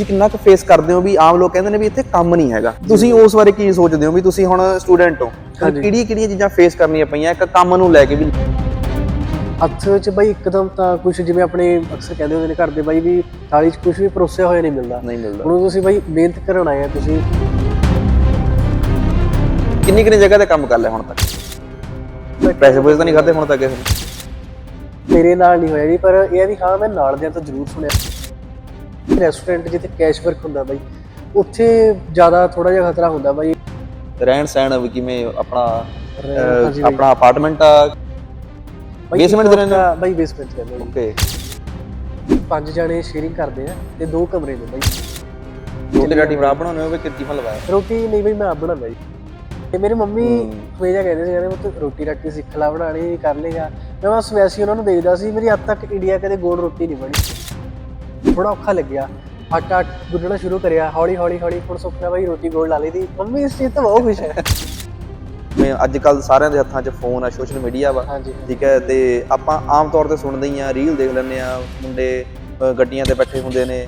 ਤੁਸੀਂ ਕਿੰਨਾ ਕੁ ਫੇਸ ਕਰਦੇ ਹੋ ਵੀ ਆਮ ਲੋਕ ਕਹਿੰਦੇ ਨੇ ਵੀ ਇੱਥੇ ਕੰਮ ਨਹੀਂ ਹੈਗਾ। ਤੁਸੀਂ ਉਸ ਬਾਰੇ ਕੀ ਸੋਚਦੇ ਹੋ ਵੀ ਤੁਸੀਂ ਹੁਣ ਸਟੂਡੈਂਟ ਹੋ? ਹਾਂਜੀ। ਕਿਹੜੀਆਂ ਚੀਜ਼ਾਂ ਫੇਸ ਕਰਨੀਆਂ ਪਈਆਂ ਇੱਕ ਕੰਮ ਨੂੰ ਲੈ ਕੇ ਵੀ? ਹੱਥ ਵਿੱਚ ਬਾਈ ਇੱਕਦਮ ਤਾਂ ਕੁਝ ਜਿਵੇਂ ਆਪਣੇ ਅਕਸਰ ਕਹਿੰਦੇ ਹੁੰਦੇ ਨੇ ਘਰ ਦੇ ਬਾਈ ਵੀ ਥਾਲੀ 'ਚ ਕੁਝ ਵੀ ਪਰੋਸਿਆ ਹੋਇਆ ਨਹੀਂ ਮਿਲਦਾ। ਨਹੀਂ ਮਿਲਦਾ। ਹੁਣ ਤੁਸੀਂ ਬਾਈ ਮਿਹਨਤ ਕਰਨ ਆਏ ਆ ਤੁਸੀਂ। ਕਿੰਨੀ ਕਿੰਨੀ ਜਗ੍ਹਾ ਤੇ ਕੰਮ ਕਰ ਲਿਆ ਹੁਣ ਤੱਕ? ਪੈਸੇ ਪੂਸੇ ਤਾਂ ਨਹੀਂ ਖਾਦੇ ਹੁਣ ਤੱਕ ਕਿਸੇ ਨੇ ਮੇਰੇ ਨਾਲ ਨਹੀਂ ਹੋਇਆ ਜੀ ਪਰ ਇਹ ਆ ਵੀ ਹਾਂ ਮੈਂ ਨਾਲ ਦਿਆਂ ਤੋਂ ਜ਼ਰੂਰ ਸੁਣਿਆ। ਰੈਸਟੋਰੈਂਟ ਜਿੱਥੇ ਕੈਸ਼ ਵਰਕ ਹੁੰਦਾ ਬਾਈ ਉੱਥੇ ਜ਼ਿਆਦਾ ਥੋੜਾ ਜਿਹਾ ਖਤਰਾ ਹੁੰਦਾ ਬਾਈ। ਰਹਿਣ ਸਹਿਣ ਵੀ ਕਿਵੇਂ ਆਪਣਾ ਅਹ, ਬਾਈ। ਆਪਣਾ ਅਪਾਰਟਮੈਂਟ ਆ? ਬਾਈ ਇੱਕ ਦੇ ਰਹਿੰਦੇ ਹਫ਼ਤਾ ਬਾਈ ਬੇਸਮੈਂਟ ਕਹਿੰਦੇ ਨੇ ਓਕੇ ਪੰਜ ਜਣੇ ਸ਼ੇਅਰਿੰਗ ਕਰਦੇ ਆ ਤੇ ਦੋ ਕਮਰੇ ਨੇ ਬਾਈ। ਰੋਟੀ ਰਾਟੀ ਬਣਾ ਬਣਾਉਣੇ ਹੋਵੇ ਕਿ ਟਿਫਨ ਲਵਾਇਆ ਰੋਟੀ ਨਹੀਂ ਬਈ ਮੈਂ ਆਪ ਬਣਾਉਂਦਾ ਜੀ ਤੇ ਮੇਰੀ ਮੰਮੀ ਹੂੰ। ਹਮੇਸ਼ਾ ਕਹਿੰਦੇ ਸੀ ਕਹਿੰਦੇ ਮੈਂ ਰੋਟੀ ਰਾਟੀ ਸਿੱਖ ਲਾ ਬਣਾਣੀ ਕਰ ਲੇਗਾ ਮੈਂ ਬਸ ਵੈਸੇ ਹੀ ਉਹਨਾਂ ਨੂੰ ਦੇਖਦਾ ਸੀ ਮੇਰੀ ਅੱਜ ਤੱਕ ਇੰਡੀਆ ਕਦੇ ਗੋਲ ਰੋਟੀ ਨਹੀਂ ਬਣੀ। ਥੋੜਾ ਔਖਾ ਲੱਗਿਆ। ਆਟਾ ਗੁੰਨਣਾ ਸ਼ੁਰੂ ਕਰਿਆ ਹੌਲੀ ਹੌਲੀ ਹੌਲੀ ਹੁਣ ਸੁਪਨਾ ਬਾਈ ਰੋਟੀ ਗੋਲ ਲਾ ਲਈ ਦੀ। ਮੰਮੀ ਇਸ ਚੀਜ਼ ਤੋਂ ਬਹੁਤ ਖੁਸ਼ ਹੈ। ਮੈਂ ਅੱਜ ਕੱਲ ਸਾਰਿਆਂ ਦੇ ਹੱਥਾਂ 'ਚ ਫੋਨ ਆ ਸੋਸ਼ਲ ਮੀਡੀਆ ਵਾ। ਹਾਂਜੀ ਠੀਕ ਹੈ ਤੇ ਆਪਾਂ ਆਮ ਤੌਰ ਤੇ ਸੁਣਦੇ ਹੀ ਆ ਰੀਲ ਦੇਖ ਲੈਂਦੇ ਆ ਮੁੰਡੇ ਗੱਡੀਆਂ ਤੇ ਬੈਠੇ ਹੁੰਦੇ ਨੇ।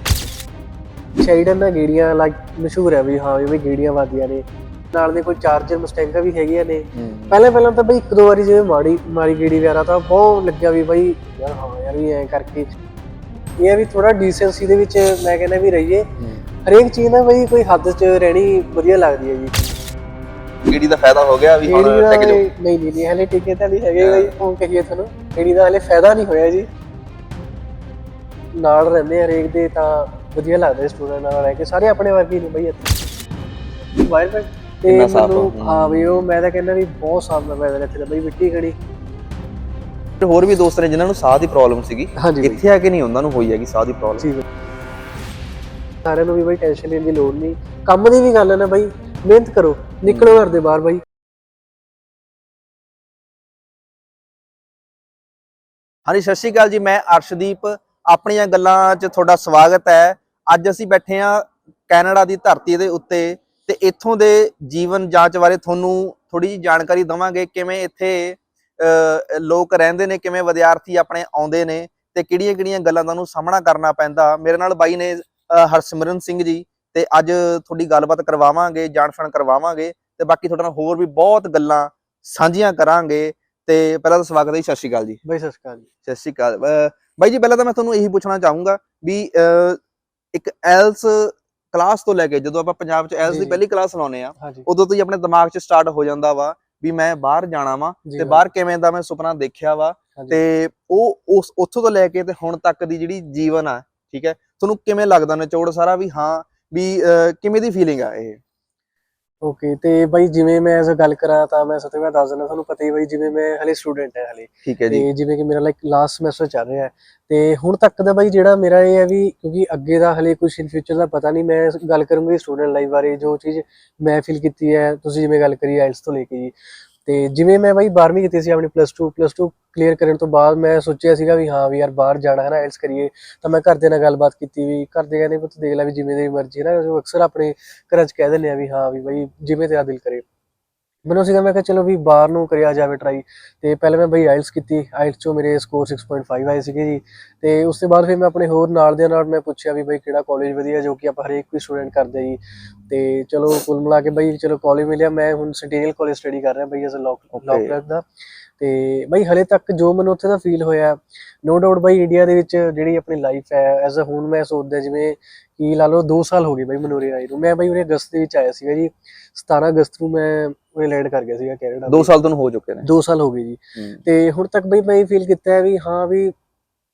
ਸ਼ੈਰੀਡਨ ਦਾ ਗੇੜੀਆਂ ਲਾਈਕ ਮਸ਼ਹੂਰ ਹੈ ਵੀ ਹਾਂ ਵੀ ਗੇੜੀਆਂ ਵਾਦੀਆਂ ਨੇ। ਨਾਲ ਦੇ ਕੋਈ ਚਾਰਜਰ ਮਸਟੈਂਗਾ ਵੀ ਹੈਗੀਆਂ ਨੇ। ਪਹਿਲਾਂ ਪਹਿਲਾਂ ਤਾਂ ਬਈ ਇੱਕ ਦੋ ਵਾਰੀ ਜਿਵੇਂ ਮਾੜੀ ਮਾਰੀ ਗੇੜੀ ਵਗੈਰਾ ਤਾਂ ਬਹੁਤ ਲੱਗਿਆ ਵੀ ਬਈ ਯਾਰ ਹਾਂ ਯਾਰ ਵੀ ਐਂ ਕਰਕੇ ਇਹ ਆ ਵੀ ਥੋੜਾ ਡੀਸੈਂਸੀ ਦੇ ਵਿੱਚ ਮੈਂ ਕਹਿੰਦਾ ਵੀ ਰਹੀਏ। ਹਰੇਕ ਚੀਜ਼ ਨਾ ਬਈ ਕੋਈ ਹੱਦ 'ਚ ਰਹਿਣੀ ਵਧੀਆ ਲੱਗਦੀ ਹੈ ਜੀ। ਗੀੜੀ ਦਾ ਫਾਇਦਾ ਹੋ ਗਿਆ ਵੀ ਹੁਣ ਦਾ ਟਿਕ ਜਾਓ? ਨਹੀਂ ਨਹੀਂ ਨਹੀਂ ਹਲੇ ਟਿਕੇ ਤਾਂ ਨਹੀਂ ਹੈਗੇ ਬਈ ਉਹ ਕਹੀਏ ਤੁਹਾਨੂੰ ਗੇੜੀ ਦਾ ਹਲੇ ਫਾਇਦਾ ਨਹੀਂ ਹੋਇਆ ਜੀ। ਨਾਲ ਰਹਿੰਦੇ ਹਰੇਕ ਦੇ ਤਾਂ ਵਧੀਆ ਲੱਗਦਾ ਸਟੂਡੈਂਟ ਨਾਲ ਰਹਿ ਕੇ ਸਾਰੇ ਆਪਣੇ ਵਰਗੇ ਨੇ ਬਈ ਇੱਥੇ। environment ਤੇ। ਮੈਨੂੰ ਹਾਂ। ਵੀ ਉਹ ਮੈਂ ਤਾਂ ਕਹਿੰਦਾ ਵੀ ਬਹੁਤ ਸਾਫ਼ ਮੈਂ ਵੈਦਰ ਇੱਥੇ ਦਾ ਬਈ ਮਿੱਟੀ ਖੜੀ ਤੇ ਹੋਰ ਵੀ ਦੋਸਤ ਨੇ ਜਿਨ੍ਹਾਂ ਨੂੰ ਸਾਹ ਦੀ ਪ੍ਰੋਬਲਮ ਸੀਗੀ ਹਾਂਜੀ। ਇੱਥੇ ਆ ਕੇ ਨਹੀਂ ਉਹਨਾਂ ਨੂੰ ਹੋਈ ਹੈਗੀ ਸਾਹ ਦੀ ਪ੍ਰੋਬਲਮ। ਸਾਰਿਆਂ ਨੂੰ ਵੀ ਬਈ ਟੈਨਸ਼ਨ ਲੈਣ ਦੀ ਲੋੜ ਨਹੀਂ। ਕੰਮ ਦੀ ਵੀ ਗੱਲ ਹੈ ਨਾ ਬਈ ਮਿਹਨਤ ਕਰੋ ਨਿਕਲੋ ਘਰ ਦੇ ਬਾਹਰ ਬਈ। ਹਾਂਜੀ ਸਤਿ ਸ਼੍ਰੀ ਅਕਾਲ ਜੀ ਮੈਂ ਅਰਸ਼ਦੀਪ। ਆਪਣੀਆਂ ਗੱਲਾਂ 'ਚ ਤੁਹਾਡਾ ਸਵਾਗਤ ਹੈ। ਅੱਜ ਅਸੀਂ ਬੈਠੇ ਹਾਂ ਕੈਨੇਡਾ ਦੀ ਧਰਤੀ ਦੇ ਉੱਤੇ ਤੇ ਇੱਥੋਂ ਦੇ ਜੀਵਨ ਜਾਂਚ ਬਾਰੇ ਤੁਹਾਨੂੰ ਥੋੜੀ ਜਿਹੀ ਜਾਣਕਾਰੀ ਦਵਾਂਗੇ ਕਿਵੇਂ ਇੱਥੇ ਲੋਕ ਰਹਿੰਦੇ ਨੇ ਕਿਵੇਂ ਵਿਦਿਆਰਥੀ ਆਪਣੇ ਆਉਂਦੇ ਨੇ ਤੇ ਕਿਹੜੀਆਂ-ਕਿਹੜੀਆਂ ਗੱਲਾਂ ਦਾ ਉਹਨੂੰ ਸਾਹਮਣਾ ਕਰਨਾ ਪੈਂਦਾ। ਮੇਰੇ ਨਾਲ ਬਾਈ ਨੇ ਹਰਸਿਮਰਨ ਸਿੰਘ ਜੀ ਤੇ ਅੱਜ ਤੁਹਾਡੀ ਗੱਲਬਾਤ ਕਰਵਾਵਾਂਗੇ ਜਾਣ-ਪਛਾਣ ਕਰਵਾਵਾਂਗੇ ਤੇ ਬਾਕੀ ਤੁਹਾਡੇ ਨਾਲ ਹੋਰ ਵੀ ਬਹੁਤ ਗੱਲਾਂ ਸਾਂਝੀਆਂ ਕਰਾਂਗੇ। ਤੇ ਪਹਿਲਾਂ ਤਾਂ ਸਵਾਗਤ ਹੈ ਸਤਿ ਸ਼੍ਰੀ ਅਕਾਲ ਜੀ। ਬਈ ਸਤਿ ਸ਼੍ਰੀ ਅਕਾਲ ਜੀ। ਸਤਿ ਸ਼੍ਰੀ ਅਕਾਲ। ਬਾਈ ਜੀ ਪਹਿਲਾਂ ਤਾਂ ਮੈਂ ਤੁਹਾਨੂੰ ਇਹੀ ਪੁੱਛਣਾ ਚਾਹੂੰਗਾ ਵੀ ਇੱਕ ਐਲਸ ਕਲਾਸ ਤੋਂ ਲੈ ਕੇ ਜਦੋਂ ਆਪਾਂ ਪੰਜਾਬ 'ਚ ਐਲਸ ਦੀ। ਪਹਿਲੀ ਕਲਾਸ ਲਾਉਨੇ ਆ ਉਦੋਂ ਤੋਂ ਹੀ ਆਪਣੇ ਦਿਮਾਗ 'ਚ ਸਟਾਰਟ ਹੋ ਜਾਂਦਾ ਵਾ ਵੀ ਮੈਂ ਬਾਹਰ ਜਾਣਾ ਵਾ ਤੇ। ਬਾਹਰ ਕਿਵੇਂ ਦਾ ਮੈਂ ਸੁਪਨਾ ਦੇਖਿਆ ਵਾ। ਤੇ ਉਹ ਉਸ ਉੱਥੋਂ ਤੋਂ ਲੈ ਕੇ ਤੇ ਹੁਣ ਤੱਕ ਦੀ ਜਿਹੜੀ ਜੀਵਨ ਆ ਠੀਕ ਹੈ ਤੁਹਾਨੂੰ ਕਿਵੇਂ ਲੱਗਦਾ ਨਿਚੋੜ ਸਾਰਾ ਵੀ ਹਾਂ ਵੀ ਕਿਵੇਂ ਦੀ ਫੀਲਿੰਗ ਆ ਇਹ ਓਕੇ ਤੇ ਬਾਈ ਜਿਵੇਂ ਮੈਂ ਐਜ਼ ਗੱਲ ਕਰਾਂ ਤਾਂ ਮੈਂ ਤੋਂ ਪਹਿਲਾਂ ਦੱਸ ਦਿੰਦਾ ਤੁਹਾਨੂੰ ਪਤਾ ਹੀ ਬਾਈ ਜਿਵੇਂ ਮੈਂ ਹਲੇ ਸਟੂਡੈਂਟ ਹਾਂ ਹਲੇ। ਠੀਕ ਹੈ ਜੀ। ਤੇ ਜਿਵੇਂ ਕਿ ਮੇਰਾ ਲਾਈਕ ਲਾਸਟ ਸਮੈਸਟਰ ਚੱਲ ਰਿਹਾ ਹੈ। ਤੇ ਹੁਣ ਤੱਕ ਦਾ ਬਾਈ ਜਿਹੜਾ ਮੇਰਾ ਇਹ ਹੈ ਵੀ ਕਿਉਂਕਿ ਅੱਗੇ ਦਾ ਹਲੇ ਕੁਝ ਇਨ ਫਿਊਚਰ ਦਾ ਪਤਾ ਨਹੀਂ ਮੈਂ ਗੱਲ ਕਰੂੰਗੀ ਸਟੂਡੈਂਟ ਲਾਈਫ ਬਾਰੇ ਜੋ ਚੀਜ਼ ਮੈਂ ਫੀਲ ਕੀਤੀ ਹੈ ਤੁਸੀਂ ਜਿਵੇਂ ਗੱਲ ਕਰੀ ਆਇਲਸ ਤੋਂ ਲੈ ਕੇ ਜੀ। ਤੇ ਜਿਵੇਂ ਮੈਂ ਬਾਈ 12ਵੀਂ ਕੀਤੀ ਸੀ ਆਪਣੀ ਪਲੱਸ 2 ਪਲੱਸ 2 ਕਲੀਅਰ ਕਰਨ ਤੋਂ ਬਾਅਦ ਮੈਂ ਸੋਚਿਆ ਸੀਗਾ ਵੀ ਹਾਂ ਵੀ ਯਾਰ ਬਾਹਰ ਜਾਣਾ ਹੈ ਨਾ ਆਇਲਸ ਕਰੀਏ। ਤਾਂ ਮੈਂ ਘਰਦਿਆਂ ਨਾਲ ਗੱਲਬਾਤ ਕੀਤੀ ਵੀ ਘਰ ਦੇ ਕਹਿੰਦੇ ਪੁੱਤ ਦੇਖ ਲੈ ਵੀ ਜਿਵੇਂ ਦੀ ਮਰਜ਼ੀ ਹੈ ਨਾ, ਜੋ ਅਕਸਰ ਆਪਣੇ ਘਰਾਂ 'ਚ ਕਹਿ ਦਿੰਦੇ ਆ ਵੀ ਹਾਂ ਵੀ ਬਾਈ ਜਿਵੇਂ ਤੇਰਾ ਦਿਲ ਕਰੇ। ਮੈਨੂੰ ਸੀਗਾ ਮੈਂ ਕਿਹਾ ਚਲੋ ਵੀ ਬਾਹਰ ਨੂੰ ਕਰਿਆ ਜਾਵੇ ਟਰਾਈ ਤੇ ਪਹਿਲੇ ਮੈਂ ਬਈ ਆਇਲਸ ਕੀਤੀ ਆਇਲਸ ਚੋਂ ਮੇਰੇ ਸਕੋਰ 6.5 ਆਏ ਸੀਗੇ ਜੀ। ਤੇ ਉਸ ਤੋਂ ਬਾਅਦ ਫਿਰ ਮੈਂ ਆਪਣੇ ਹੋਰ ਨਾਲ ਦੇ ਨਾਲ ਮੈਂ ਪੁੱਛਿਆ ਵੀ ਬਈ ਕਿਹੜਾ ਕਾਲਜ ਵਧੀਆ ਜੋ ਕਿ ਆਪਾਂ ਹਰੇਕ ਕੋਈ ਸਟੂਡੈਂਟ ਕਰਦੇ ਜੀ। ਤੇ ਚਲੋ ਕੁੱਲ ਮਿਲਾ ਕੇ ਬਈ ਚਲੋ ਕਾਲਜ ਮਿਲਿਆ। ਮੈਂ ਹੁਣ ਸੈਂਟੀਨੀਅਲ ਕਾਲਜ ਸਟੱਡੀ ਕਰ ਰਿਹਾ ਬਈ ਐਜ਼ ਅ Okay. ਲੌ ਦਾ। ਤੇ ਬਈ ਹਲੇ ਤੱਕ ਜੋ ਮੈਨੂੰ ਉੱਥੇ ਦਾ ਫੀਲ ਹੋਇਆ ਨੋ ਡਾਊਟ ਬਈ ਇੰਡੀਆ ਦੇ ਵਿੱਚ ਜਿਹੜੀ ਆਪਣੀ ਲਾਈਫ ਹੈ ਐਜ਼ ਅ ਹੁਣ ਮੈਂ ਸੋਚਦਾ ਜਿਵੇਂ ਕਿ ਲਾ ਲਓ 2 ਸਾਲ ਹੋ ਗਏ ਬਈ ਮੈਨੂੰ ਉਰੇ ਆਏ ਨੂੰ। ਮੈਂ ਬਈ ਉਰੇ ਅਗਸਤ ਦੇ ਵਿੱਚ ਆਇਆ ਸੀਗਾ ਜੀ 17 ਅਗਸਤ ਨੂੰ ਮੈਂ ਉਰੇ ਲੈਂਡ ਕਰ ਗਿਆ ਸੀਗਾ ਕੈਨੇਡਾ 2 ਸਾਲ ਤੁਹਾਨੂੰ ਹੋ ਚੁੱਕੇ ਨੇ। 2 ਸਾਲ ਹੋ ਗਏ ਜੀ। ਤੇ ਹੁਣ ਤੱਕ ਬਈ ਮੈਂ ਇਹ ਫੀਲ ਕੀਤਾ ਹੈ ਵੀ ਹਾਂ ਵੀ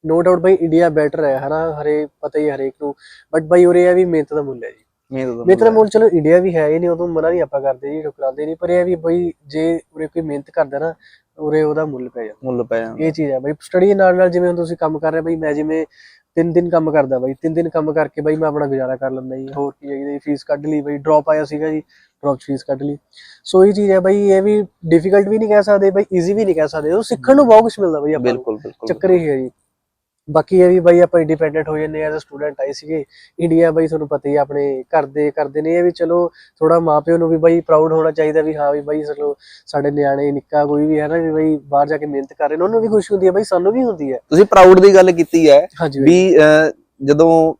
ਨੋ ਡਾਊਟ ਬਈ ਇੰਡੀਆ ਬੈਟਰ ਹੈ ਹਨਾ ਹਰੇ ਪਤਾ ਹੀ ਹਰੇਕ ਨੂੰ। ਬਟ ਬਈ ਉਰੇ ਇਹ ਵੀ ਮਿਹਨਤ ਦਾ ਮੁੱਲ ਹੈ ਜੀ। ਮਿਹਨਤ ਦਾ ਮੁੱਲ ਚਲੋ ਇੰਡੀਆ ਵੀ ਹੈ ਇਹ ਨਹੀਂ ਉਦੋਂ ਮਨਾ ਨਹੀਂ ਆਪਾਂ ਕਰਦੇ ਜੀ ਠੁਕਰਾਉਂਦੇ ਨਹੀਂ ਪਰ ਇਹ ਵੀ ਬਈ ਜੇ ਉਰੇ ਕੋਈ ਮਿਹਨਤ ਕਰਦਾ ਨਾ ਉਰੇ ਉਹਦਾ ਮੁੱਲ ਪੈ ਜਾਂਦਾ। ਮੁੱਲ ਪੈ ਜਾਂਦਾ। ਇਹ ਚੀਜ਼ ਹੈ ਬਈ ਸਟੱਡੀ ਨਾਲ ਨਾਲ ਜਿਵੇਂ ਹੁਣ ਤੁਸੀਂ ਕੰਮ ਕਰ ਰਹੇ ਬਈ ਮੈਂ ਜਿਵੇਂ ਤਿੰਨ ਦਿਨ ਕੰਮ ਕਰਦਾ ਬਈ ਤਿੰਨ ਦਿਨ ਕੰਮ ਕਰਕੇ ਬਈ ਮੈਂ ਆਪਣਾ ਗੁਜ਼ਾਰਾ ਕਰ ਲੈਂਦਾ ਜੀ। ਹੋਰ ਕੀ ਚਾਹੀਦਾ ਜੀ ਫੀਸ ਕੱਢ ਲਈ ਬਈ ਡ੍ਰੌਪ ਆਇਆ ਸੀਗਾ ਜੀ ਡ੍ਰੌਪ ਫੀਸ ਕੱਢ ਲਈ। ਸੋ ਇਹ ਚੀਜ਼ ਹੈ ਬਈ ਇਹ ਵੀ ਡਿਫਿਕਲਟ ਵੀ ਨਹੀਂ ਕਹਿ ਸਕਦੇ ਬਈ ਈਜ਼ੀ ਵੀ ਨਹੀਂ ਕਹਿ ਸਕਦੇ। ਉਹ ਸਿੱਖਣ ਨੂੰ ਬਹੁਤ ਕੁਝ ਮਿਲਦਾ ਬਈ ਆਪਾਂ ਬਿਲਕੁਲ ਬਿਲਕੁਲ ਚੱਕਰ ਇਹ ਹੈ ਜੀ। ਬਾਕੀ ਇਹ ਵੀ ਬਈ ਆਪਾਂ ਇੰਡੀਪੈਂਡੈਂਟ ਹੋ ਜਾਂਦੇ ਐਜ਼ ਅ ਸਟੂਡੈਂਟ ਆਏ ਸੀਗੇ। ਇੰਡੀਆ ਬਈ ਤੁਹਾਨੂੰ ਪਤਾ ਹੀ ਆਪਣੇ ਘਰ ਦੇ ਕਰਦੇ ਨੇ। ਇਹ ਵੀ ਚਲੋ ਥੋੜਾ ਮਾਪਿਓ ਨੂੰ ਵੀ ਬਈ ਪ੍ਰਾਊਡ ਹੋਣਾ ਚਾਹੀਦਾ ਵੀ ਹਾਂ ਵੀ ਬਈ ਚਲੋ ਸਾਡੇ ਨਿਆਣੇ ਨਿੱਕਾ ਕੋਈ ਵੀ ਹੈ ਨਾ ਵੀ ਬਈ ਬਾਹਰ ਜਾ ਕੇ ਮਿਹਨਤ ਕਰ ਰਹੇ ਨੇ। ਉਹਨੂੰ ਵੀ ਖੁਸ਼ੀ ਹੁੰਦੀ ਹੈ ਬਈ ਸਾਨੂੰ ਵੀ ਹੁੰਦੀ ਹੈ ਤੁਸੀਂ ਪ੍ਰਾਊਡ ਦੀ ਗੱਲ ਕੀਤੀ ਹੈ ਵੀ ਜਦੋਂ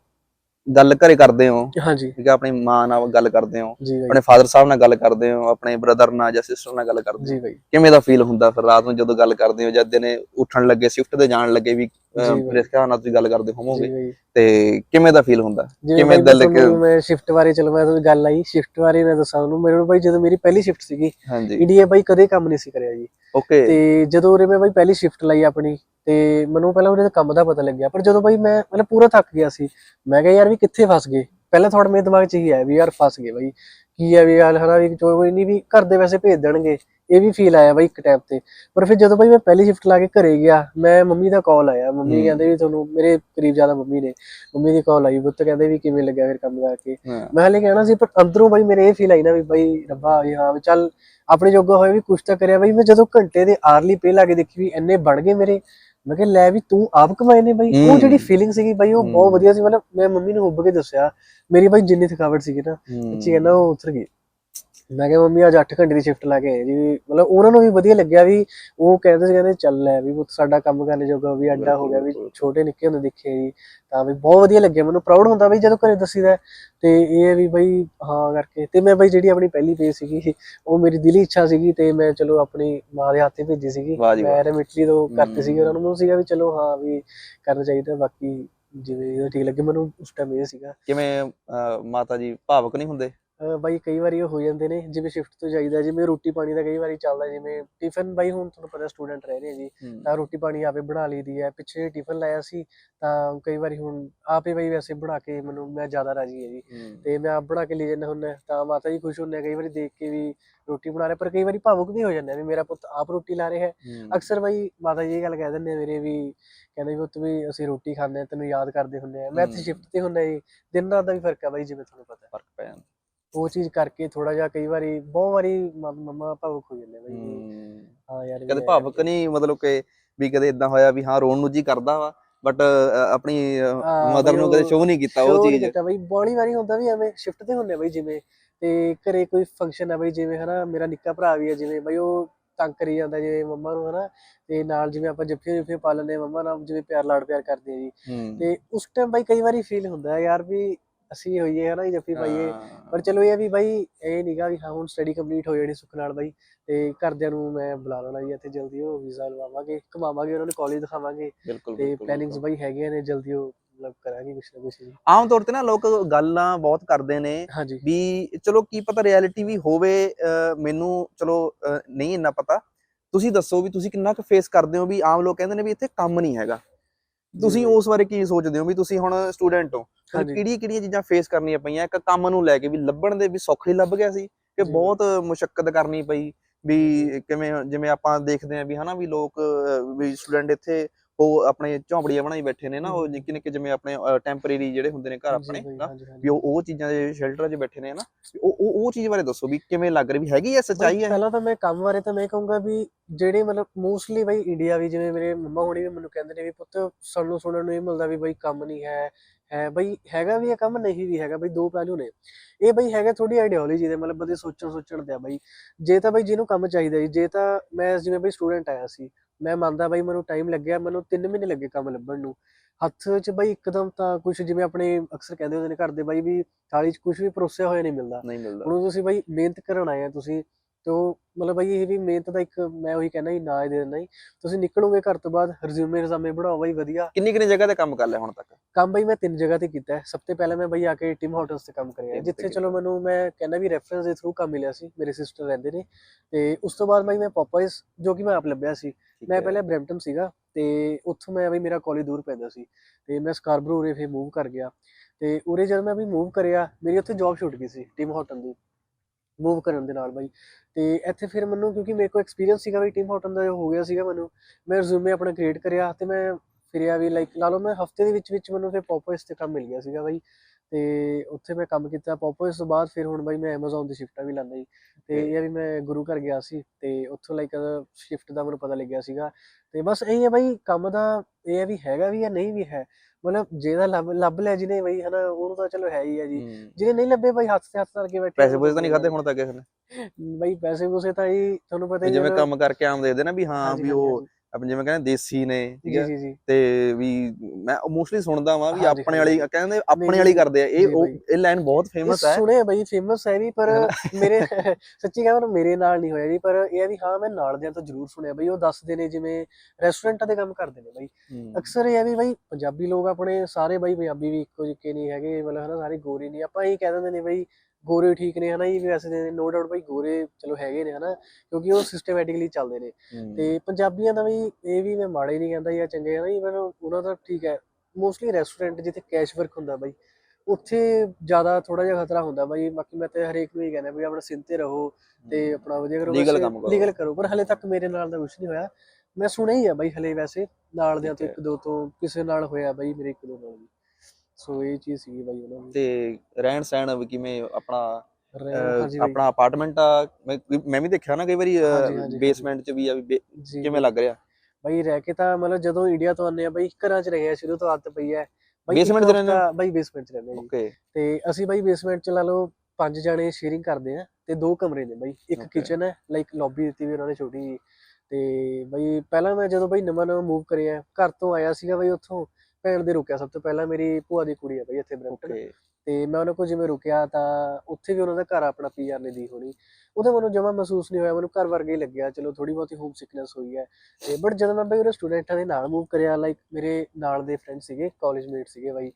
ਗੱਲ ਘਰੇ ਕਰਦੇ ਹੋ ਹਾਂਜੀ। ਠੀਕ ਹੈ ਆਪਣੀ ਮਾਂ ਨਾਲ ਗੱਲ ਕਰਦੇ ਹੋ ਜੀ ਬਾਈ। ਆਪਣੇ ਫਾਦਰ ਸਾਹਿਬ ਨਾਲ ਗੱਲ ਕਰਦੇ ਹੋ ਆਪਣੇ ਬ੍ਰਦਰ ਨਾਲ ਜਾਂ ਸਿਸਟਰ ਨਾਲ ਗੱਲ ਕਰਦੇ ਹੋ। ਜੀ ਬਾਈ। ਕਿਵੇਂ ਦਾ ਫੀਲ ਹੁੰਦਾ ਫਿਰ ਰਾਤ ਨੂੰ ਜਦੋਂ ਗੱਲ ਕਰਦੇ ਹੋ ਜਦ ਦਿਨੇ ਉੱਠਣ ਲੱਗੇ ਸ਼ਿਫਟ ਤੇ ਜਾਣ ਲੱਗੇ ਵੀ। ਮੇਰੇ ਖਿਆਲ ਨਾਲ ਤੁਸੀਂ ਗੱਲ ਕਰਦੇ ਜੀ ਹੋਵੋਗੇ ਬਾਈ। ਤੇ ਕਿਵੇਂ ਦਾ ਫੀਲ ਹੁੰਦਾ? ਜਿਵੇਂ ਕਿਵੇਂ ਦਿਲ ਮੈਂ ਕਿ- ਮੈਂ ਸ਼ਿਫਟ ਬਾਰੇ ਚਲੋ ਮੈਂ ਤੁਹਾਨੂੰ ਗੱਲ ਆਈ ਸ਼ਿਫਟ ਬਾਰੇ ਮੈਂ ਦੱਸਾਂ ਤੁਹਾਨੂੰ। ਮੇਰੇ ਬਾਈ ਜਦੋਂ ਮੇਰੀ ਪਹਿਲੀ ਸ਼ਿਫਟ ਸੀਗੀ ਹਾਂਜੀ। ਇੰਡੀਆ ਬਾਈ ਕਦੇ ਕੰਮ ਨਹੀਂ ਸੀ ਕਰਿਆ ਜੀ। ਓਕੇ ਤੇ ਜਦੋਂ ਉਰੇ ਮੈਂ ਬਾਈ ਪਹਿਲੀ ਸ਼ਿਫਟ ਲਈ ਆਪਣੀ ਤੇ ਮੈਨੂੰ ਪਹਿਲਾਂ ਉਹਦੇ ਕੰਮ ਦਾ ਪਤਾ ਲੱਗਿਆ ਪਰ ਜਦੋਂ ਬਾਈ ਮੈਂ ਮਤਲਬ ਪੂਰਾ ਥੱਕ ਗਿਆ ਸੀ ਮੈਂ ਕਿਹਾ ਯਾਰ ਵੀ ਕਿੱਥੇ ਫਸ ਗਏ? ਪਹਿਲਾਂ ਥੋੜਾ ਮੇਰੇ ਦਿਮਾਗ 'ਚ ਹੀ ਆਇਆ ਵੀ ਯਾਰ ਫਸ ਗਏ ਬਾਈ। ਕੀ ਹੈ ਵੀ ਯਾਰ ਹਨਾ ਵੀ ਕੋਈ ਨਹੀਂ ਵੀ ਘਰ ਦੇ ਵੈਸੇ ਭੇਜ ਦੇਣਗੇ ਇਹ ਵੀ ਫੀਲ ਆਇਆ ਬਾਈ ਇੱਕ ਟਾਈਮ ਤੇ। ਪਰ ਫਿਰ ਜਦੋਂ ਬਾਈ ਮੈਂ ਪਹਿਲੀ ਸ਼ਿਫਟ ਲਾ ਕੇ ਘਰੇ ਗਿਆ ਮੈਂ ਮੰਮੀ ਦਾ ਕਾਲ ਆਇਆ। ਮੰਮੀ। ਕਹਿੰਦੇ ਵੀ ਤੁਹਾਨੂੰ ਮੇਰੇ ਕਰੀਬ ਜ਼ਿਆਦਾ ਮੰਮੀ ਨੇ। ਮੰਮੀ ਦੀ ਕਾਲ ਆਈ ਬੁੱਤ ਕਹਿੰਦੇ ਵੀ ਕਿਵੇਂ ਲੱਗਿਆ ਫਿਰ ਕੰਮ ਕਰਕੇ ਮੈਂ ਹਲੇ ਕਹਿਣਾ ਸੀ ਪਰ ਅੰਦਰੋਂ ਬਾਈ ਮੇਰੇ ਇਹ ਫੀਲ ਆਈ ਨਾ ਵੀ ਬਾਈ ਰੱਬਾ ਵੀ ਹਾਂ ਵੀ ਚੱਲ ਆਪਣੇ ਜੋਗਾ ਹੋਇਆ ਵੀ ਕੁਛ ਤਾਂ ਕਰਿਆ। ਬਾਈ ਮੈਂ ਜਦੋਂ ਘੰਟੇ ਦੇ ਆਰਲੀ ਪੇ ਲਾ ਕੇ ਦੇਖੀ ਵੀ ਇੰਨੇ ਬਣ ਗਏ ਮੇਰੇ ਮੈਂ ਕਿਹਾ ਲੈ ਵੀ ਤੂੰ ਆਪ ਕਮਾਏ ਨੇ ਬਾਈ ਉਹ। ਜਿਹੜੀ ਫੀਲਿੰਗ ਸੀਗੀ ਬਾਈ ਉਹ। ਬਹੁਤ ਵਧੀਆ ਸੀ ਮਤਲਬ ਮੈਂ ਮੰਮੀ ਨੂੰ ਹੁੱਬ ਕੇ ਦੱਸਿਆ ਮੇਰੀ ਬਾਈ ਜਿੰਨੀ ਥਕਾਵਟ ਸੀਗੀ ਨਾ। ਸੱਚੀ ਕਹਿੰਦਾ ਉਹ ਉਤਰ ਗਈ ਮੈਂ ਕਿਹਾ ਮੰਮੀ ਅੱਜ 8 ਘੰਟੇ ਦੀ ਸ਼ਿਫਟ ਲਾ ਕੇ ਆਏ ਜੀ। ਵੀ ਮਤਲਬ ਉਹਨਾਂ ਨੂੰ ਵੀ ਵਧੀਆ ਲੱਗਿਆ ਵੀ ਉਹ ਕਹਿੰਦੇ ਸੀ ਕਹਿੰਦੇ ਚੱਲ ਲੈ ਵੀ ਪੁੱਤ ਸਾਡਾ ਕੰਮ ਕਰਨ ਜੋਗਾ ਵੀ ਅੱਡਾ ਹੋ ਗਿਆ ਵੀ। ਛੋਟੇ ਨਿੱਕੇ ਹੁੰਦੇ ਦੇਖੇ ਜੀ ਤਾਂ ਵੀ ਬਹੁਤ ਵਧੀਆ ਲੱਗਿਆ ਮੈਨੂੰ। ਪ੍ਰਾਊਡ ਹੁੰਦਾ ਬਈ ਜਦੋਂ ਘਰੇ ਦੱਸੀਦਾ ਤੇ ਇਹ ਹੈ ਵੀ ਬਈ ਹਾਂ ਕਰਕੇ। ਤੇ ਮੈਂ ਬਈ ਜਿਹੜੀ ਆਪਣੀ ਪਹਿਲੀ ਪੇ ਸੀਗੀ ਉਹ ਮੇਰੀ ਦਿਲੀ ਇੱਛਾ ਸੀਗੀ ਤੇ ਮੈਂ ਚਲੋ ਆਪਣੀ ਮਾਂ ਦੇ ਹੱਥੇ ਭੇਜੀ ਸੀਗੀ। ਮੈਂ ਰੈਮਿਟਲੀ ਤੋਂ ਕਰਤੀ ਸੀਗੀ। ਉਹਨਾਂ ਨੂੰ। ਮੈਨੂੰ ਸੀਗਾ ਵੀ ਚਲੋ ਹਾਂ ਵੀ ਕਰਨਾ ਚਾਹੀਦਾ। ਬਾਕੀ ਜਿਵੇਂ ਠੀਕ ਲੱਗੇ ਮੈਨੂੰ ਉਸ ਟਾਈਮ ਇਹ ਸੀਗਾ। ਕਿਵੇਂ ਮਾਤਾ ਜੀ ਭਾਵਕ ਨਹੀਂ ਹੁੰਦੇ? ਬਾਈ ਕਈ ਵਾਰੀ ਹੋ ਜਾਂਦੇ ਨੇ ਜਿਵੇਂ ਸ਼ਿਫਟ ਤੋਂ ਜਾਈਦਾ ਜਿਵੇਂ ਰੋਟੀ ਪਾਣੀ ਦਾ ਕਈ ਵਾਰੀ ਚੱਲਦਾ ਜਿਵੇਂ ਟਿਫਨ ਬਾਈ ਹੁਣ ਤੁਹਾਨੂੰ ਪਤਾ ਸਟੂਡੈਂਟ ਰਹਿ ਰਹੇ ਜੀ ਤਾਂ ਰੋਟੀ ਪਾਣੀ ਆਪੇ ਬਣਾ ਲਈਦੀ ਹੈ ਪਿੱਛੇ ਟਿਫਨ ਲਾਇਆ ਸੀ ਤਾਂ ਕਈ ਵਾਰੀ ਹੁਣ ਆਪੇ ਬਾਈ ਵੈਸੇ ਬਣਾ ਕੇ ਮੈਨੂੰ ਮੈਂ ਜ਼ਿਆਦਾ ਰਾਜੀ ਹੈ ਜੀ। ਤੇ ਮੈਂ ਆਪ ਬਣਾ ਕੇ ਲੈ ਜਾਂਦਾ ਹੁੰਦਾ ਤਾਂ ਮਾਤਾ ਜੀ ਖੁਸ਼ ਹੁੰਦੇ ਆ ਕਈ ਵਾਰੀ ਦੇਖ ਕੇ ਵੀ ਰੋਟੀ ਬਣਾ ਰਿਹਾ ਪਰ ਕਈ ਵਾਰੀ ਭਾਵੁਕ ਵੀ ਹੋ ਜਾਂਦੇ ਵੀ ਮੇਰਾ ਪੁੱਤ ਆਪ ਰੋਟੀ ਲਾ ਰਿਹਾ ਹੈ। ਅਕਸਰ ਬਾਈ ਮਾਤਾ ਜੀ ਇਹ ਗੱਲ ਕਹਿ ਦਿੰਦੇ ਮੇਰੇ ਵੀ ਕਹਿੰਦੇ ਵੀ ਪੁੱਤ ਵੀ ਅਸੀਂ ਰੋਟੀ ਖਾਂਦੇ ਤੈਨੂੰ ਯਾਦ ਕਰਦੇ ਹੁੰਦੇ ਆ। ਮੈਂ ਇੱਥੇ। ਸ਼ਿਫਟ ਤੇ ਹੁੰਦਾ ਜੀ ਦਿਨ ਰਾਤ ਦਾ ਵੀ ਫ਼ਰਕ ਹੈ ਬਾਈ ਜਿਵੇਂ ਤੁਹਾਨੂੰ ਪਤਾ। ਫ਼ਰਕ ਪੈ ਜਾਂਦਾ। ਉਹ ਚੀਜ਼ ਕਰਕੇ ਥੋੜਾ ਜਿਹਾ ਕਈ ਵਾਰੀ ਬਹੁਤ ਵਾਰੀ ਮ- ਮੰਮਾ ਭਾਵੁਕ ਹੋ ਜਾਂਦੇ ਆ ਬਾਈ ਵੀ ਹੂੰ। ਹਾਂ ਯਾਰ ਵੀ ਕਦੇ ਮੈਂ- ਭਾਵਕ ਨਹੀਂ ਮਤਲਬ ਕਿ ਵੀ ਕਦੇ ਇਦਾਂ ਹੋਇਆ ਵੀ ਹਾਂ ਰੋਣ ਨੂੰ ਜੀ ਕਰਦਾ ਵਾ ਬਟ ਆਪਣੀ ਹਾਂ, ਮਦਰ ਬਈ ਨੂੰ ਕਦੇ ਉਹ ਸ਼ੋਅ ਨਹੀਂ ਕੀਤਾ ਉਹ show ਨੀ ਚੀਜ਼ ਕੀਤਾ ਬਈ ਬੜੀ ਵਾਰੀ ਹੁੰਦਾ ਵੀ ਐਵੇਂ ਸ਼ਿਫਟ ਤੇ ਹੁੰਦੇ ਆ ਬਈ ਜਿਵੇਂ ਤੇ ਘਰੇ ਕੋਈ ਫੰਕਸ਼ਨ ਹੈ ਬਈ ਜਿਵੇਂ ਹਨਾ ਮੇਰਾ ਨਿੱਕਾ ਭਰਾ ਵੀ ਹੈ ਜਿਵੇਂ ਬਈ ਉਹ ਤੰਗ ਕਰੀ ਜਾਂਦਾ ਜਿਵੇਂ ਮੰਮਾ ਨੂੰ ਹਨਾ ਤੇ ਨਾਲ ਜਿਵੇਂ ਆਪਾਂ ਜੱਫੀਆਂ ਜੁੱਫੀਆਂ ਪਾ ਲੈਂਦੇ ਆ ਮੰਮਾ ਨਾਲ ਜਿਵੇਂ ਪਿਆਰ ਲਾਡ ਪਿਆਰ ਕਰਦੇ ਆ ਜੀ। ਤੇ ਉਸ ਟਾਈਮ ਬਈ ਕਈ ਵਾਰੀ ਫੀਲ ਹੁੰਦਾ ਹੈ ਯਾਰ ਵੀ ਅਸੀਂ ਹੋਈਏ ਹਨਾ ਜੱਫੀ ਪਾਈਏ। ਪਰ ਚਲੋ ਇਹ ਆ ਵੀ ਬਾਈ ਇਹ ਨੀਗਾ ਵੀ ਹਾਂ ਹੁਣ ਸਟੱਡੀ ਕੰਪਲੀਟ ਹੋ ਜਾਣੀ ਸੁੱਖ ਨਾਲ ਬਾਈ। ਤੇ ਘਰਦਿਆਂ ਨੂੰ ਮੈਂ ਬੁਲਾ ਲੈਣਾ ਜੀ ਇੱਥੇ ਜਲਦੀ ਉਹ ਵੀਜ਼ਾ ਲਵਾਵਾਂਗੇ ਘੁਮਾਵਾਂਗੇ ਉਹਨਾਂ ਨੂੰ ਕਾਲਜ ਦਿਖਾਵਾਂਗੇ। ਤੇ ਪਲੈਨਿੰਗਸ। ਬਾਈ ਹੈਗੀਆਂ ਨੇ ਜਲਦੀ ਉਹ ਮਤਲਬ ਕਰਾਂਗੇ ਕੁਛ ਨਾ ਕੁਛ ਆਮ ਤੌਰ ਤੇ ਨਾ ਲੋਕ ਗੱਲਾਂ ਬਹੁਤ ਕਰਦੇ ਨੇ ਵੀ ਚਲੋ ਕੀ ਪਤਾ ਰਿਐਲਿਟੀ ਵੀ ਹੋਵੇ ਮੈਨੂੰ ਚਲੋ ਨਹੀਂ ਇੰਨਾ ਪਤਾ। ਤੁਸੀਂ ਦੱਸੋ ਵੀ ਤੁਸੀਂ ਕਿੰਨਾ ਕੁ ਫੇਸ ਕਰਦੇ ਹੋ ਵੀ ਆਮ ਲੋਕ ਕਹਿੰਦੇ ਨੇ ਵੀ ਇੱਥੇ ਕੰਮ ਨਹੀਂ ਹੈਗਾ। ਤੁਸੀਂ। ਉਸ ਬਾਰੇ ਕੀ ਸੋਚਦੇ ਹੋ ਵੀ ਤੁਸੀਂ ਹੁਣ ਸਟੂਡੈਂਟ ਹੋ। ਕਿਹੜੀਆਂ ਕਿਹੜੀਆਂ ਚੀਜ਼ਾਂ ਫੇਸ ਕਰਨੀਆਂ ਪਈਆਂ ਇੱਕ ਕੰਮ ਨੂੰ ਲੈ ਕੇ ਵੀ ਲੱਭਣ ਦੇ ਵੀ ਸੌਖੀ ਲੱਭ ਗਿਆ ਸੀ ਕਿ। ਬਹੁਤ ਮੁਸ਼ਕਲ ਕਰਨੀ ਪਈ ਵੀ ਕਿਵੇਂ ਜਿਵੇਂ ਆਪਾਂ ਦੇਖਦੇ ਆਂ ਵੀ ਹਨਾ ਵੀ ਲੋਕ ਵੀ ਸਟੂਡੈਂਟ ਇੱਥੇ ਉਹ ਆਪਣੇ ਝੌਂਪੜੀਆਂ ਬਣਾਈ ਬੈਠੇ ਨੇ ਨਾ ਉਹ। ਨਿੱਕੇ ਨਿੱਕੇ ਜਿਵੇਂ ਆਪਣੇ ਟੈਂਪਰੇਰੀ ਜਿਹੜੇ ਹੁੰਦੇ ਨੇ ਘਰ ਆਪਣੇ ਨਾ। ਵੀ ਉਹ ਉਹ ਚੀਜ਼ਾਂ ਦੇ ਸ਼ੈਲਟਰਾਂ 'ਚ ਬੈਠੇ ਨੇ ਨਾ ਉਹ ਉਹ ਉਹ ਚੀਜ਼ ਬਾਰੇ ਦੱਸੋ ਵੀ ਕਿਵੇਂ ਲੱਗ ਰਹੀ ਵੀ ਹੈਗੀ ਐ ਸੱਚਾਈ ਹੈ ਪਹਿਲਾਂ ਤਾਂ ਮੈਂ ਕੰਮ ਬਾਰੇ ਤਾਂ ਮੈਂ ਕਹੂੰਗਾ ਵੀ ਜਿਹੜੇ ਮਤਲਬ ਮੋਸਟਲੀ ਬਈ ਇੰਡੀਆ ਵੀ ਜਿਵੇਂ ਮੇਰੇ ਮੰਮਾ ਹੋਣੀ ਵੀ ਮੈਨੂੰ ਕਹਿੰਦੇ ਨੇ ਵੀ ਪੁੱਤ ਸਾਨੂੰ ਸੁਣਨ ਨੂੰ ਇਹ ਮਿਲਦਾ ਵੀ ਬਈ ਕੰਮ ਨਹੀਂ ਹੈ ਹੈ ਬਈ ਹੈਗਾ ਵੀ ਇਹ ਕੰਮ ਨਹੀਂ ਵੀ ਹੈਗਾ ਬਈ ਦੋ ਪਹਿਲੂ ਨੇ ਇਹ ਬਈ ਹੈਗਾ ਥੋੜੀ ਆਈਡੀਓਲੋਜੀ ਦੇ ਮਤਲਬ ਬੰਦੇ ਸੋਚਣ ਸੋਚਣ ਤੇ ਆ ਬਈ ਜੇ ਤਾਂ ਬਈ ਜਿਹਨੂੰ ਕੰਮ ਚਾਹੀਦਾ ਜੀ ਜੇ ਤਾਂ ਮੈਂ ਜਿਵੇਂ ਬਈ ਸਟੂਡੈਂਟ ਆਇਆ ਸੀ ਮੈਂ ਮੰਨਦਾ ਬਈ ਮੈਨੂੰ ਟਾਈਮ ਲੱਗਿਆ ਮੈਨੂੰ 3 ਮਹੀਨੇ ਲੱਗੇ ਕੰਮ ਲੱਭਣ ਨੂੰ। ਹੱਥ 'ਚ ਬਈ ਇੱਕਦਮ ਤਾਂ ਕੁਝ ਜਿਵੇਂ ਆਪਣੇ ਅਕਸਰ ਕਹਿੰਦੇ ਹੁੰਦੇ ਨੇ ਘਰ ਦੇ ਬਈ ਵੀ ਥਾਲੀ 'ਚ ਕੁਝ ਵੀ ਪਰੋਸਿਆ ਹੋਇਆ ਨਹੀਂ ਮਿਲਦਾ। ਨਹੀਂ ਮਿਲਦਾ। ਹੁਣ ਤੁਸੀਂ ਬਾਈ ਮਿਹਨਤ ਕਰਨ ਆਏ ਆ ਤੁਸੀਂ। ਤੇ ਉਹ ਮਤਲਬ ਬਾਈ ਇਹ ਵੀ ਮਿਹਨਤ ਦਾ ਇੱਕ ਮੈਂ ਉਹੀ ਕਹਿਣਾ ਜੀ ਨਾ ਹੀ ਦੇ ਦਿੰਦਾ ਜੀ। ਤੁਸੀਂ ਨਿਕਲੋਗੇ ਘਰ ਤੋਂ ਬਾਅਦ ਰਿਜ਼ਿਊਮੇ ਰਜ਼ਾਮੇ ਬਣਾਓ ਬਾਈ ਵਧੀਆ। ਕਿੰਨੀ ਕਿੰਨੀ ਜਗ੍ਹਾ ਤੇ ਕੰਮ ਕਰ ਲਿਆ ਹੁਣ ਤੱਕ? ਕੰਮ ਬਾਈ ਮੈਂ ਤਿੰਨ ਜਗ੍ਹਾ ਤੇ ਕੀਤਾ ਹੈ। ਸਭ ਤੋਂ ਪਹਿਲਾਂ ਮੈਂ ਬਾਈ ਆ ਕੇ ਟਿਮ ਹੋਟਲਸ ਤੇ ਕੰਮ ਕਰਿਆ ਜਿੱਥੇ। ਚਲੋ ਮੈਨੂੰ ਮੈਂ ਕਹਿੰਦਾ ਵੀ ਰੈਫਰੈਂਸ ਦੇ ਥਰੂ ਕੰਮ ਮਿਲਿਆ ਸੀ ਮੇਰੇ ਸਿਸਟਰ ਰਹਿੰਦੇ ਨੇ। ਤੇ ਉਸ ਤੋਂ ਬਾਅਦ ਬਾਈ ਮੈਂ ਪੋਪਾਈਸ ਜੋ ਕਿ ਮੈਂ ਆਪ ਲੱਭਿਆ ਸੀ। ਮੈਂ। ਪਹਿਲਾਂ ਬ੍ਰੈਂਪਟਨ ਸੀਗਾ ਤੇ ਉੱਥੋਂ ਮੈਂ ਬਈ ਮੇਰਾ ਕਾਲਜ ਦੂਰ ਪੈਂਦਾ ਸੀ। ਤੇ ਮੈਂ ਸਕਾਰਬਰੋ ਉਰੇ ਫੇ ਮੂਵ ਕਰ ਗਿਆ। ਤੇ ਉਰੇ ਜਦ ਮੈਂ ਵੀ ਮੂਵ ਕਰਿਆ ਮੇਰੀ ਉੱਥੇ ਜੌਬ ਛੁੱਟ ਗਈ ਸੀ ਟਿਮ ਹੋਟਲ ਦੀ। ਮੂਵ ਕਰਨ ਦੇ ਨਾਲ ਬਾਈ। ਤੇ ਇੱਥੇ ਫਿਰ ਮੈਨੂੰ ਕਿਉਂਕਿ ਮੇਰੇ ਕੋਲ ਐਕਸਪੀਰੀਅੰਸ ਸੀਗਾ ਬਈ ਟਿਮ ਹੋਟਲ ਦਾ ਜੋ ਹੋ ਗਿਆ ਸੀਗਾ ਮੈਨੂੰ। ਮੈਂ ਰਿਜ਼ਿਊਮੇ ਆਪਣਾ ਕ੍ਰੀਏਟ ਕਰਿਆ ਤੇ ਮੈਂ ਫਿਰਿਆ ਵੀ ਲਾਈਕ ਲਾ ਲਓ ਮੈਂ ਹਫ਼ਤੇ ਦੇ ਵਿੱਚ ਵਿੱਚ ਮੈਨੂੰ ਫਿਰ ਪੋਪੋਇਸ ਤੇ ਕੰਮ ਮਿਲ ਗਿਆ ਸੀਗਾ ਬਾਈ। ਤੇ ਉੱਥੇ ਮੈਂ ਕੰਮ ਕੀਤਾ ਪੋਪੋਇਸ ਤੋਂ ਬਾਅਦ ਫਿਰ ਹੁਣ ਬਾਈ ਮੈਂ Amazon ਦੀ ਸ਼ਿਫਟਾਂ ਵੀ ਲਾਂਦਾ ਜੀ। ਤੇ ਇਹ ਵੀ ਮੈਂ ਗੁਰੂ ਘਰ ਗਿਆ ਸੀ ਤੇ ਉੱਥੋਂ ਲਾਈਕ ਸ਼ਿਫਟ ਦਾ ਮੈਨੂੰ ਪਤਾ ਲੱਗਿਆ ਸੀਗਾ। ਤੇ ਬਸ ਇਹ ਹੈ ਬਾਈ ਕੰਮ ਦਾ ਇਹ ਹੈ ਵੀ ਹੈਗਾ ਵੀ ਜਾਂ ਨਹੀਂ ਵੀ ਹੈ। ਮਤਲਬ ਜਿਹਦਾ ਲੱਭ ਲੱਭ ਲਿਆ ਜਿਹਨੇ ਬਈ ਹਨਾ ਉਹਨੂੰ ਤਾਂ ਚਲੋ ਹੈ ਹੀ ਹੈ ਜੀ। ਹੂੰ। ਜਿਹਨੇ ਨਹੀਂ ਲੱਭੇ ਬਾਈ ਹੱਥ ਤੇ ਹੱਥ ਧਰ ਕੇ ਬੈਠੇ ਪੈਸੇ ਪੂਸੇ ਤਾਂ ਨਹੀਂ ਖਾਦੇ ਹੁਣ ਤੱਕ ਕਿਸੇ ਨੇ ਬਾਈ ਪੈਸੇ ਪੂਸੇ ਤਾਂ ਜੀ ਤੁਹਾਨੂੰ ਪਤਾ ਹੀ ਜਿਵੇਂ ਹੈ ਕੰਮ ਕਰਕੇ ਆਮ ਦੇਖਦੇ ਨਾ ਵੀ ਹਾਂ ਵੀ ਉਹ ਆਪਣੇ ਜਿਵੇਂ ਕਹਿੰਦੇ ਦੇਸੀ ਨੇ ਠੀਕ ਹੈ? ਤੇ ਵੀ ਮੈਂ ਮੋਸਟਲੀ ਸੁਣਦਾ ਵਾਂ ਵੀ ਆਪਣੇ ਵਾਲੀ ਕਹਿੰਦੇ ਆਪਣੇ ਵਾਲੀ ਕਰਦੇ ਆ। ਇਹ। ਇਹ ਲਾਈਨ ਬਹੁਤ ਫੇਮਸ ਹੈ। ਸੁਣਿਆ ਬਈ ਫੇਮਸ ਹੈ ਵੀ ਪਰ? ਮੇਰੇ ਸੱਚੀ ਕਹਾਂ ਤਾਂ ਮੇਰੇ ਨਾਲ ਨਹੀਂ ਹੋਇਆ ਜੀ ਪਰ ਇਹ ਵੀ ਹਾਂ ਮੈਂ ਨਾਲ ਦਿਆਂ ਤੋਂ ਜ਼ਰੂਰ ਸੁਣਿਆ ਬਈ। ਉਹ ਦੱਸਦੇ ਨੇ ਜਿਵੇਂ ਰੈਸਟੋਰੈਂਟਾਂ ਦੇ ਕੰਮ ਕਰਦੇ ਨੇ ਬਈ। ਅਕਸਰ ਇਹ ਵੀ ਬਈ ਪੰਜਾਬੀ ਲੋਕ ਆਪਣੇ ਸਾਰੇ ਬਈ ਪੰਜਾਬੀ ਵੀ ਇੱਕੋ ਜਿਹੇ ਨਹੀਂ ਹੈਗੇ ਮਤਲਬ ਹਨਾ ਸਾਰੇ ਗੋਰੇ ਨਹੀਂ। ਆਪਾਂ ਇਹ ਕਹਿ ਦਿੰਦੇ ਨੇ ਬਈ ਗੋਰੇ ਠੀਕ ਨੇ ਹਨਾ ਜੀ? ਵੈਸੇ ਨੋ ਡਾਊਟ ਬਈ ਗੋਰੇ ਚਲੋ ਹੈਗੇ ਨੇ ਹਨਾ? ਕਿਉਂਕਿ ਉਹ ਸਿਸਟਮੈਟਿਕਲੀ ਚੱਲਦੇ ਨੇ। ਤੇ ਪੰਜਾਬੀਆਂ ਦਾ ਵੀ ਇਹ ਵੀ ਮੈਂ ਮਾੜੇ ਨਹੀਂ ਕਹਿੰਦਾ ਜਾਂ ਚੰਗੇ ਹੈ ਨਾ ਜੀ ਉਹਨਾਂ ਦਾ ਠੀਕ ਹੈ। ਮੋਸਟਲੀ ਰੈਸਟੋਰੈਂਟ ਜਿੱਥੇ ਕੈਸ਼ ਵਰਕ ਹੁੰਦਾ ਬਾਈ ਉੱਥੇ ਜ਼ਿਆਦਾ ਥੋੜਾ ਜਿਹਾ ਖਤਰਾ ਹੁੰਦਾ ਬਾਈ ਬਾਕੀ ਮੈਂ ਤੇ ਹਰੇਕ ਨੂੰ ਹੀ ਕਹਿੰਦਾ ਵੀ ਆਪਣਾ ਸਿਰ ਤੇ ਰਹੋ ਤੇ ਆਪਣਾ ਵਧੀਆ ਕਰੋ। Legal ਕੰਮ ਕਰੋ। ਲੀਗਲ ਕਰੋ ਪਰ ਹਲੇ ਤੱਕ ਮੇਰੇ ਨਾਲ ਤਾਂ ਕੁਝ ਨਹੀਂ ਹੋਇਆ। ਮੈਂ ਸੁਣਿਆ ਹੀ ਆ ਬਾਈ ਹਲੇ ਵੈਸੇ ਨਾਲ ਦਿਆਂ ਤੋਂ ਇੱਕ ਦੋ ਤੋਂ ਕਿਸੇ ਨਾਲ ਹੋਇਆ ਬਾਈ ਮੇਰੇ ਇੱਕ ਦੋ ਨਾਲ ਵੀ। ਸੋ ਇਹ ਚੀਜ਼ ਸੀ ਬਾਈ ਉਹਨਾਂ ਦੀ। ਤੇ ਰਹਿਣ ਸਹਿਣ ਵੀ ਕਿਵੇਂ ਆਪਣਾ ਰਹਿ- ਅਹ, ਹਾਂਜੀ ਬਾਈ। ਆਪਣਾ ਅਪਾਰਟਮੈਂਟ ਆ? ਮੈਂ ਮੈਂ ਵੀ ਦੇਖਿਆ ਨਾ ਕਈ ਵਾਰੀ ਹਾਂਜੀ, ਹਾਂਜੀ, ਹਾਂਜੀ। ਬੇਸਮੈਂਟ 'ਚ ਵੀ ਆ ਵੀ ਬੇ- ਜੀ। ਕਿਵੇਂ ਲੱਗ ਰਿਹਾ? ਬਾਈ ਰਹਿ ਕੇ ਤਾਂ ਮਤਲਬ ਜਦੋਂ ਇੰਡੀਆ ਤੋਂ ਆਨੇ ਆ ਬਾਈ ਘਰਾਂ 'ਚ ਰਹੇ ਆ ਸ਼ੁਰੂ ਤੋਂ ਆਦਤ ਪਈ ਹੈ। ਬਾਈ Basement 'ਚ ਰਹਿੰਦੇ ਹੋ? ਹਫ਼ਤਾ ਬਾਈ ਬੇਸਮੈਂਟ 'ਚ ਰਹਿੰਦੇ ਆ ਜੀ। ਓਕੇ ਤੇ ਅਸੀਂ ਬਾਈ ਬੇਸਮੈਂਟ 'ਚ ਲਾ ਲਓ ਪੰਜ ਜਾਣੇ ਸ਼ੇਅਰਿੰਗ ਕਰਦੇ ਆ ਤੇ ਦੋ ਕਮਰੇ ਨੇ ਬਾਈ। ਇੱਕ Okay. ਕਿਚਨ ਹੈ ਲਾਈਕ ਲੌਬੀ ਦਿੱਤੀ ਵੀ ਉਹਨਾਂ ਨੇ ਛੋਟੀ ਜੀ ਤੇ ਬਾਈ ਪਹਿਲਾਂ ਮੈਂ ਜਦੋਂ ਬਾਈ ਨਵਾਂ ਨਵਾਂ ਮੂਵ ਕਰਿਆ ਘਰ ਤੋਂ ਆਇਆ ਸੀਗਾ ਬਾਈ ਉੱਥੋਂ ਭੈਣ ਦੇ ਰੁਕਿਆ। ਸਭ ਤੋਂ ਪਹਿਲਾਂ ਮੇਰੀ ਭੂਆ ਦੀ ਕੁੜੀ ਆ ਬਾਈ ਇੱਥੇ ਬਰੈਂਪਟਨ ਤੇ ਮੈਂ ਉਹਨਾਂ ਕੋਲ ਜਿਵੇਂ ਰੁਕਿਆ ਤਾਂ ਉੱਥੇ ਵੀ ਉਹਨਾਂ ਦਾ ਘਰ ਆਪਣਾ ਪੀਆਰ ਨੇ ਦੀ ਹੋਣੀ। ਉਹਦੇ ਮੈਨੂੰ ਜਮਾ ਮਹਿਸੂਸ ਨਹੀਂ ਹੋਇਆ ਮੈਨੂੰ ਘਰ ਵਰਗਾ ਹੀ ਲੱਗਿਆ। ਚਲੋ ਥੋੜੀ ਬਹੁਤੀ ਹੋਮ ਸਿਕਨੈਸ ਹੋਈ ਹੈ। ਤੇ ਬਟ ਜਦੋਂ ਮੈਂ ਬਈ ਉਹਦੇ ਸਟੂਡੈਂਟਾਂ ਦੇ ਨਾਲ ਮੂਵ ਕਰਿਆ ਲਾਈਕ ਮੇਰੇ ਨਾਲ ਦੇ ਫਰੈਂਡ ਸੀਗੇ ਕਾਲਜ ਮੇਟ ਸੀਗੇ ਬਾਈ।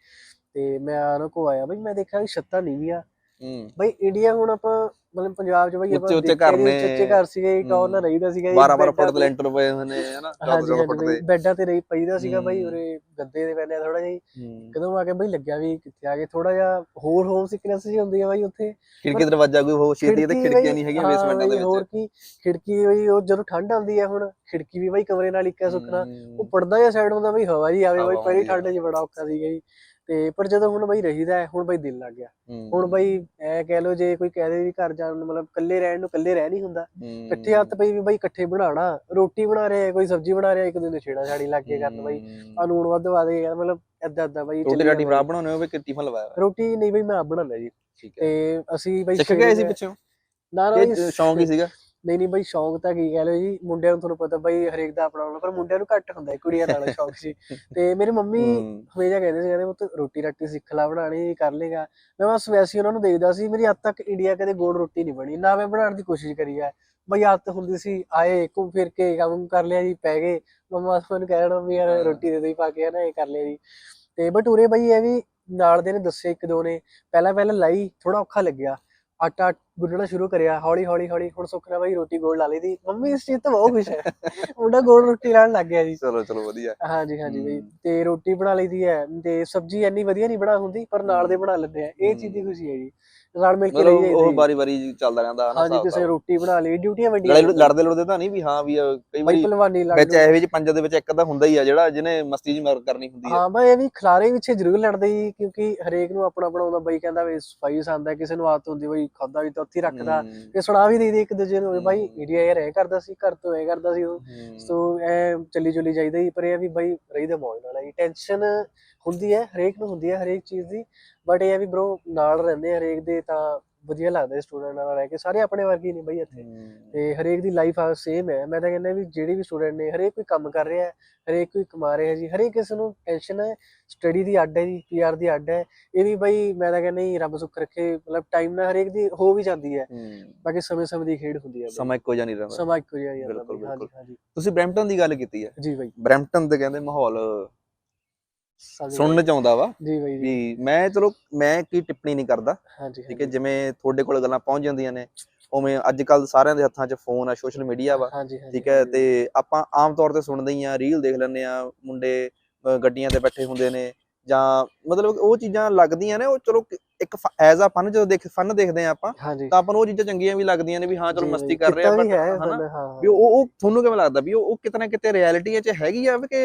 ਤੇ ਮੈਂ ਉਹਨਾਂ ਕੋ ਆਇਆ ਬਈ ਮੈਂ ਦੇਖਿਆ ਕਿ ਛੱਤਾਂ ਨੀਵੀਆਂ। ਹੂੰ। ਬਈ ਇੰਡੀਆ ਹੁਣ ਆਪਾਂ ਮਤਲਬ ਪੰਜਾਬ ਚ ਬਈ ਉੱਚੇ ਉੱਚੇ ਘਰ ਜੀ, ਨੇ। ਉੱਚੇ ਘਰ ਸੀਗੇ ਟੌਰ ਨਾਲ ਹੂੰ। ਰਹੀਦਾ ਸੀਗਾ 12 12 ਬੈੱਡਾਂ ਫੁੱਟ ਦੇ ਲੈਂਟਰ ਪਏ ਹੁੰਦੇ ਨੇ ਹਨਾ 14 ਹਾਂਜੀ 14 ਹਾਂਜੀ ਫੁੱਟ ਦੇ ਬੈੱਡਾਂ ਤੇ ਰਹੀ ਪਈਦਾ ਸੀਗਾ ਬਾਈ। ਉਰੇ ਗੱਦੇ ਦੇ ਪੈਨੇ ਥੋੜਾ ਜਿਹਾ। ਕਦੋਂ ਆ ਕੇ ਬਈ ਲੱਗਿਆ ਵੀ ਕਿੱਥੇ ਆ ਗਏ ਥੋੜਾ ਜਿਹਾ ਹੋਰ ਹੋਮ ਸਿਕਨੈਸ ਜੀ ਹੁੰਦੀ ਹੈ ਬਾਈ ਉੱਥੇ ਖਿੜਕੀ ਦਰਵਾਜ਼ਾ ਕੋਈ ਹੋ ਛੇਤੀ ਤੇ ਖਿੜਕੀ ਖਿੜਕੀਆਂ ਨਹੀਂ ਹੈਗੀਆਂ ਬੇਸਮੈਂਟਾਂ ਦੇ ਬਈ, ਹੋਰ ਵਿੱਚ ਕੀ ਖਿੜਕੀ ਬਈ ਉਹ ਜਦੋਂ ਠੰਡ ਆਉਂਦੀ ਹੈ ਹੁਣ ਖਿੜਕੀ ਵੀ ਬਈ ਕਮਰੇ ਨਾਲ ਇੱਕਾ ਸੁੱਕਣਾ। ਉਹ ਪੜਦਾ ਜਿਹਾ ਸਾਈਡ ਹੁੰਦਾ ਬਈ ਹਵਾ ਜੀ ਆਵੇ ਬਈ ਪਹਿਲੀ ਆ। ਠੰਡ 'ਚ ਬੜਾ ਔਖਾ ਸੀਗਾ ਜੀ ਤੇ ਪਰ ਜਦੋਂ ਹੁਣ ਬਈ ਰਹੀਦਾ ਹੈ ਹੁਣ ਬਈ ਦਿਲ ਲੱਗ ਗਿਆ। ਹੁਣ ਬਈ ਐ ਕਹਿ ਲੋ ਜੇ ਕੋਈ ਕਹਿ ਦੇ ਵੀ ਘਰ ਜਾਣ ਨੂੰ ਮਤਲਬ ਇਕੱਲੇ ਰਹਿਣ ਨੂੰ ਇਕੱਲੇ ਰਹਿ ਨਹੀਂ ਹੁੰਦਾ। ਇਕੱਠੇ ਹੱਥ ਪਈ ਵੀ ਬਈ ਇਕੱਠੇ ਬਣਾਉਣਾ ਰੋਟੀ ਬਣਾ ਰਿਹਾ ਕੋਈ ਸਬਜ਼ੀ ਬਣਾ ਰਿਹਾ ਇੱਕ ਦੂਜੇ ਛੇੜਾ ਛਾੜੀ ਲੱਗ ਕੇ ਕਰਨ ਬਈ। ਆ ਲੂਣ ਵੱਧ ਵਾ ਦੇ ਮਤਲਬ ਏਦਾਂ ਏਦਾਂ ਬਈ ਰੋਟੀ ਰਾਟੀ ਬਰਾ ਬਣਾਉਣੇ ਹੋਵੇ ਕਿ ਟਿਫਨ ਲਵਾਇਆ? ਰੋਟੀ ਨਹੀਂ ਬਈ ਮੈਂ ਆਪ ਬਣਾਉਂਦਾ ਜੀ ਠੀਕ ਹੈ ਤੇ ਅਸੀਂ ਬਈ ਸਿੱਖ ਗਏ ਸੀ ਪਿੱਛੋਂ ਨਾ ਨਾ ਸ਼ੌਂਕ ਹੀ ਸੀਗਾ ਨਹੀਂ ਨਹੀਂ ਬਈ ਸ਼ੌਂਕ ਤਾਂ ਕੀ ਕਹਿ ਲਓ ਜੀ ਮੁੰਡਿਆਂ ਨੂੰ ਤੁਹਾਨੂੰ ਪਤਾ ਬਈ ਹਰੇਕ ਦਾ ਆਪਣਾ ਆਪਣਾ ਪਰ ਮੁੰਡਿਆਂ ਨੂੰ ਘੱਟ ਹੁੰਦਾ ਹੈ, ਕੁੜੀਆਂ ਨਾਲ ਸ਼ੌਂਕ ਸੀ ਤੇ ਮੇਰੀ ਮੰਮੀ। ਹਮੇਸ਼ਾ ਕਹਿੰਦੇ ਸੀ ਕਹਿੰਦੇ ਪੁੱਤ ਰੋਟੀ ਰਾਟੀ ਸਿੱਖ ਲੈ ਬਣਾਣੀ ਕਰ ਲੇਗਾ। ਮੈਂ ਬਸ ਵੈਸੇ ਉਹਨਾਂ ਨੂੰ ਦੇਖਦਾ ਸੀ ਮੇਰੀ ਅੱਜ ਤੱਕ ਇੰਡੀਆ ਕਦੇ ਗੋਲ ਰੋਟੀ ਨਹੀਂ ਬਣੀ ਨਾ ਮੈਂ ਬਣਾਉਣ ਦੀ ਕੋਸ਼ਿਸ਼ ਕਰੀ ਹੈ ਬਈ ਆਦਤ ਹੁੰਦੀ ਸੀ ਆਏ ਘੁੰਮ ਫਿਰ ਕੇ ਕੰਮ ਕਰ ਲਿਆ ਜੀ ਪੈ ਗਏ। ਮੰਮਾ ਕਹਿ ਦੇਣਾ ਵੀ ਯਾਰ। ਰੋਟੀ ਦੇ ਦੇ ਪਾ ਕੇ ਨਾ ਇਹ ਕਰ ਲਿਆ ਜੀ। ਤੇ ਬਟ ਉਰੇ ਬਈ ਇਹ ਵੀ ਨਾਲ ਦੇ ਨੇ ਦੱਸੇ ਇੱਕ ਦੋ ਨੇ। ਪਹਿਲਾਂ ਪਹਿਲਾਂ ਲਾਈ ਥੋੜਾ ਔਖਾ ਲੱਗਿਆ। ਆਟਾ ਗੁੰਨਣਾ ਸ਼ੁਰੂ ਕਰਿਆ ਹੌਲੀ ਹੌਲੀ ਹੌਲੀ ਹੁਣ ਸੁੱਖ ਨਾਲ ਬਈ ਰੋਟੀ ਗੋਲ ਲਾ ਲਈ ਦੀ। ਮੰਮੀ ਇਸ ਚੀਜ਼ ਤੋਂ ਬਹੁਤ ਖੁਸ਼ ਹੈ। ਮੁੰਡਾ ਗੋਲ ਰੋਟੀ ਲਾਣ ਲੱਗ ਗਿਆ ਜੀ। ਚਲੋ ਚਲੋ ਵਧੀਆ। ਹਾਂਜੀ ਹਾਂਜੀ ਬਈ। ਤੇ ਰੋਟੀ ਬਣਾ ਲਈਦੀ ਹੈ। ਤੇ ਸਬਜ਼ੀ ਇੰਨੀ ਵਧੀਆ ਨਹੀਂ ਬਣਾ ਹੁੰਦੀ ਪਰ ਨਾਲ ਦੇ। ਬਣਾ ਲੈਂਦੇ ਆ। ਇਹ ਚੀਜ਼ ਦੀ। ਖੁਸ਼ੀ ਹੈ ਜੀ। ਰਲ ਮਿਲ ਕੇ ਰਹੀਏ ਉਹ। ਬਾਰੀ ਬਾਰੀ ਚੱਲਦਾ ਰਹਿੰਦਾ ਹਨਾ ਹਾਂਜੀ ਕਿਸੇ। ਰੋਟੀ ਬਣਾ ਲਈ ਡਿਊਟੀਆਂ ਵੱਡੀਆਂ ਲੜੇ ਲੜਦੇ ਲੜਦੇ ਤਾਂ ਨਹੀਂ ਵੀ ਹਾਂ ਵੀ ਕਈ ਵਾਰੀ ਪਹਿਲਵਾਨੀ ਲੜ ਵਿੱਚ। ਇਹੋ ਜਿਹੇ ਪੰਜਾਂ ਦੇ ਵਿੱਚ ਇੱਕ ਤਾਂ ਹੁੰਦਾ ਹੀ ਆ ਜਿਹੜਾ ਜਿਹਨੇ ਮਸਤੀ ਜੀ ਮਰ ਕਰਨੀ ਹੁੰਦੀ ਆ ਹਾਂ ਬਈ ਇਹ ਵੀ ਖਲਾਰੇ ਪਿੱਛੇ ਜ਼ਰੂਰ ਲੜਦੇ ਜੀ ਕਿਉਂਕਿ ਹਰੇਕ ਨੂੰ ਆਪਣਾ ਆਪਣਾ ਹੁੰਦਾ ਬਈ ਕਹਿੰਦਾ ਵੀ ਸਫ਼ਾਈ ਪਸੰਦ ਕਿਸੇ ਨੂੰ ਆਦਤ ਹੁੰਦੀ ਬਈ ਖਾਦਾ ਵੀ ਤਾਂ ਉੱਥੇ ਰੱਖਦਾ ਤੇ ਸੁਣਾ ਵੀ ਦੇਈਦੀ ਇੱਕ ਦੂਜੇ ਨੂੰ ਬਾਈ। ਇੰਡੀਆ ਇਹ ਰਹਿ ਕਰਦਾ ਸੀ ਘਰ ਤੋਂ ਇਹ ਕਰਦਾ ਸੀ ਉਹ। ਸੋ ਐ ਚੱਲੀ ਚੁਲੀ ਜਾਈਦਾ ਹੀ ਪਰ ਇਹ ਵੀ ਬਾਈ ਰਹੀਦਾ ਮੌਜ ਨਾਲ ਹੈ ਟੈਨਸ਼ਨ ਹੁੰਦੀ ਹੈ ਹਰੇਕ ਨੂੰ ਹੁੰਦੀ ਹੈ ਹਰੇਕ ਚੀਜ਼ ਦੀ ਬਟ ਇਹ ਆ ਵੀ ਬ్రో ਨਾਲ ਰਹਿੰਦੇ ਆ ਹਰੇਕ ਦੇ ਤਾਂ ਵਧੀਆ ਲੱਗਦਾ ਸਟੂਡੈਂਟ ਨਾਲ ਰਹਿ ਕੇ। ਸਾਰੇ ਆਪਣੇ ਵਰਗੇ ਹੀ ਨੇ ਬਾਈ ਇੱਥੇ। ਹੂੰ। ਤੇ ਹਰੇਕ ਦੀ ਲਾਈਫ ਆ ਸੇਮ ਹੈ। ਮੈਂ ਤਾਂ ਕਹਿੰਦਾ ਵੀ ਜਿਹੜੇ ਵੀ ਸਟੂਡੈਂਟ ਨੇ ਹਰੇਕ ਕੋਈ ਕੰਮ ਕਰ ਰਿਹਾ ਹੈ ਹਰੇਕ ਕੋਈ ਕਮਾ ਰਿਹਾ ਹੈ ਜੀ। ਹਰੇਕ ਕਿਸੇ ਨੂੰ ਟੈਨਸ਼ਨ ਹੈ ਸਟੱਡੀ ਦੀ ਅੱਡ ਹੈ ਜੀ ਪੀਆਰ ਦੀ ਅੱਡ ਹੈ। ਇਹ ਵੀ ਬਾਈ ਮੈਂ ਤਾਂ ਕਹਿੰਦਾ ਜੀ ਰੱਬ ਸੁੱਖ ਰੱਖੇ ਮਤਲਬ ਟਾਈਮ ਨਾਲ ਹਰੇਕ ਦੀ ਹੋ ਵੀ ਜਾਂਦੀ ਹੈ। ਹੂੰ। ਬਾਕੀ ਸਮੇਂ ਸਮੇਂ ਦੀ ਖੇਡ ਹੁੰਦੀ ਹੈ। ਸਮਾਂ ਇੱਕੋ ਜਿਹਾ ਨਹੀਂ ਰਹਿੰਦਾ। ਸਮਾਂ ਇੱਕੋ ਜਿਹਾ ਹੀ ਜਾਂਦਾ ਬਿਲਕੁਲ, ਬਿਲਕੁਲ। ਤੁਸੀਂ ਬ੍ਰੈਂਪਟਨ ਦੀ ਗੱਲ ਕੀਤੀ ਹੈ। ਜੀ ਬਾਈ। ਬ੍ਰੈਂਪਟਨ ਦੇ ਕਹਿੰਦੇ ਮਾਹੌਲ ਸੁਣਨ ਚ ਆਉਂਦਾ ਵਾ ਜੀ ਬਾਈ ਜੀ। ਵੀ ਮੈਂ ਚਲੋ ਮੈਂ ਕੀ ਟਿੱਪਣੀ ਨਹੀਂ ਕਰਦਾ। ਹਾਂਜੀ ਠੀਕ ਹੈ ਜਿਵੇਂ ਤੁਹਾਡੇ ਕੋਲ ਗੱਲਾਂ ਪਹੁੰਚ ਜਾਂਦੀਆਂ ਨੇ ਉਵੇਂ ਅੱਜ ਕੱਲ ਸਾਰਿਆਂ ਦੇ ਹੱਥਾਂ 'ਚ ਫੋਨ ਆ ਸੋਸ਼ਲ ਮੀਡੀਆ ਵਾ। ਠੀਕ ਹੈ ਤੇ ਆਪਾਂ ਆਮ ਤੌਰ ਤੇ ਸੁਣਦੇ ਹੀ ਆ ਰੀਲ ਦੇਖ ਲੈਂਦੇ ਆ ਮੁੰਡੇ ਗੱਡੀਆਂ ਤੇ ਬੈਠੇ ਹੁੰਦੇ ਨੇ ਜਾਂ ਮਤਲਬ ਉਹ ਚੀਜ਼ਾਂ ਲੱਗਦੀਆਂ ਨੇ ਉਹ ਚਲੋ ਇੱਕ ਐਜ਼ ਆ ਫਨ ਜਦੋਂ ਦੇਖ ਫਨ ਦੇਖਦੇ ਆ ਆਪਾਂ ਤਾਂ ਆਪਾਂ ਨੂੰ ਉਹ ਚੀਜ਼ਾਂ ਚੰਗੀਆਂ ਵੀ ਲੱਗਦੀਆਂ ਨੇ ਵੀ ਹਾਂ ਚਲੋ ਮਸਤੀ ਕਰ ਰਹੇ ਆ ਬਟ ਹਨਾ? ਵੀ ਉਹ ਉਹ ਤੁਹਾਨੂੰ ਕਿਵੇਂ ਲੱਗਦਾ ਵੀ ਉਹ ਉਹ ਕਿਤੇ ਰਿਐਲਿਟੀ 'ਚ ਹੈਗੀ ਆ ਵੀ ਕਿ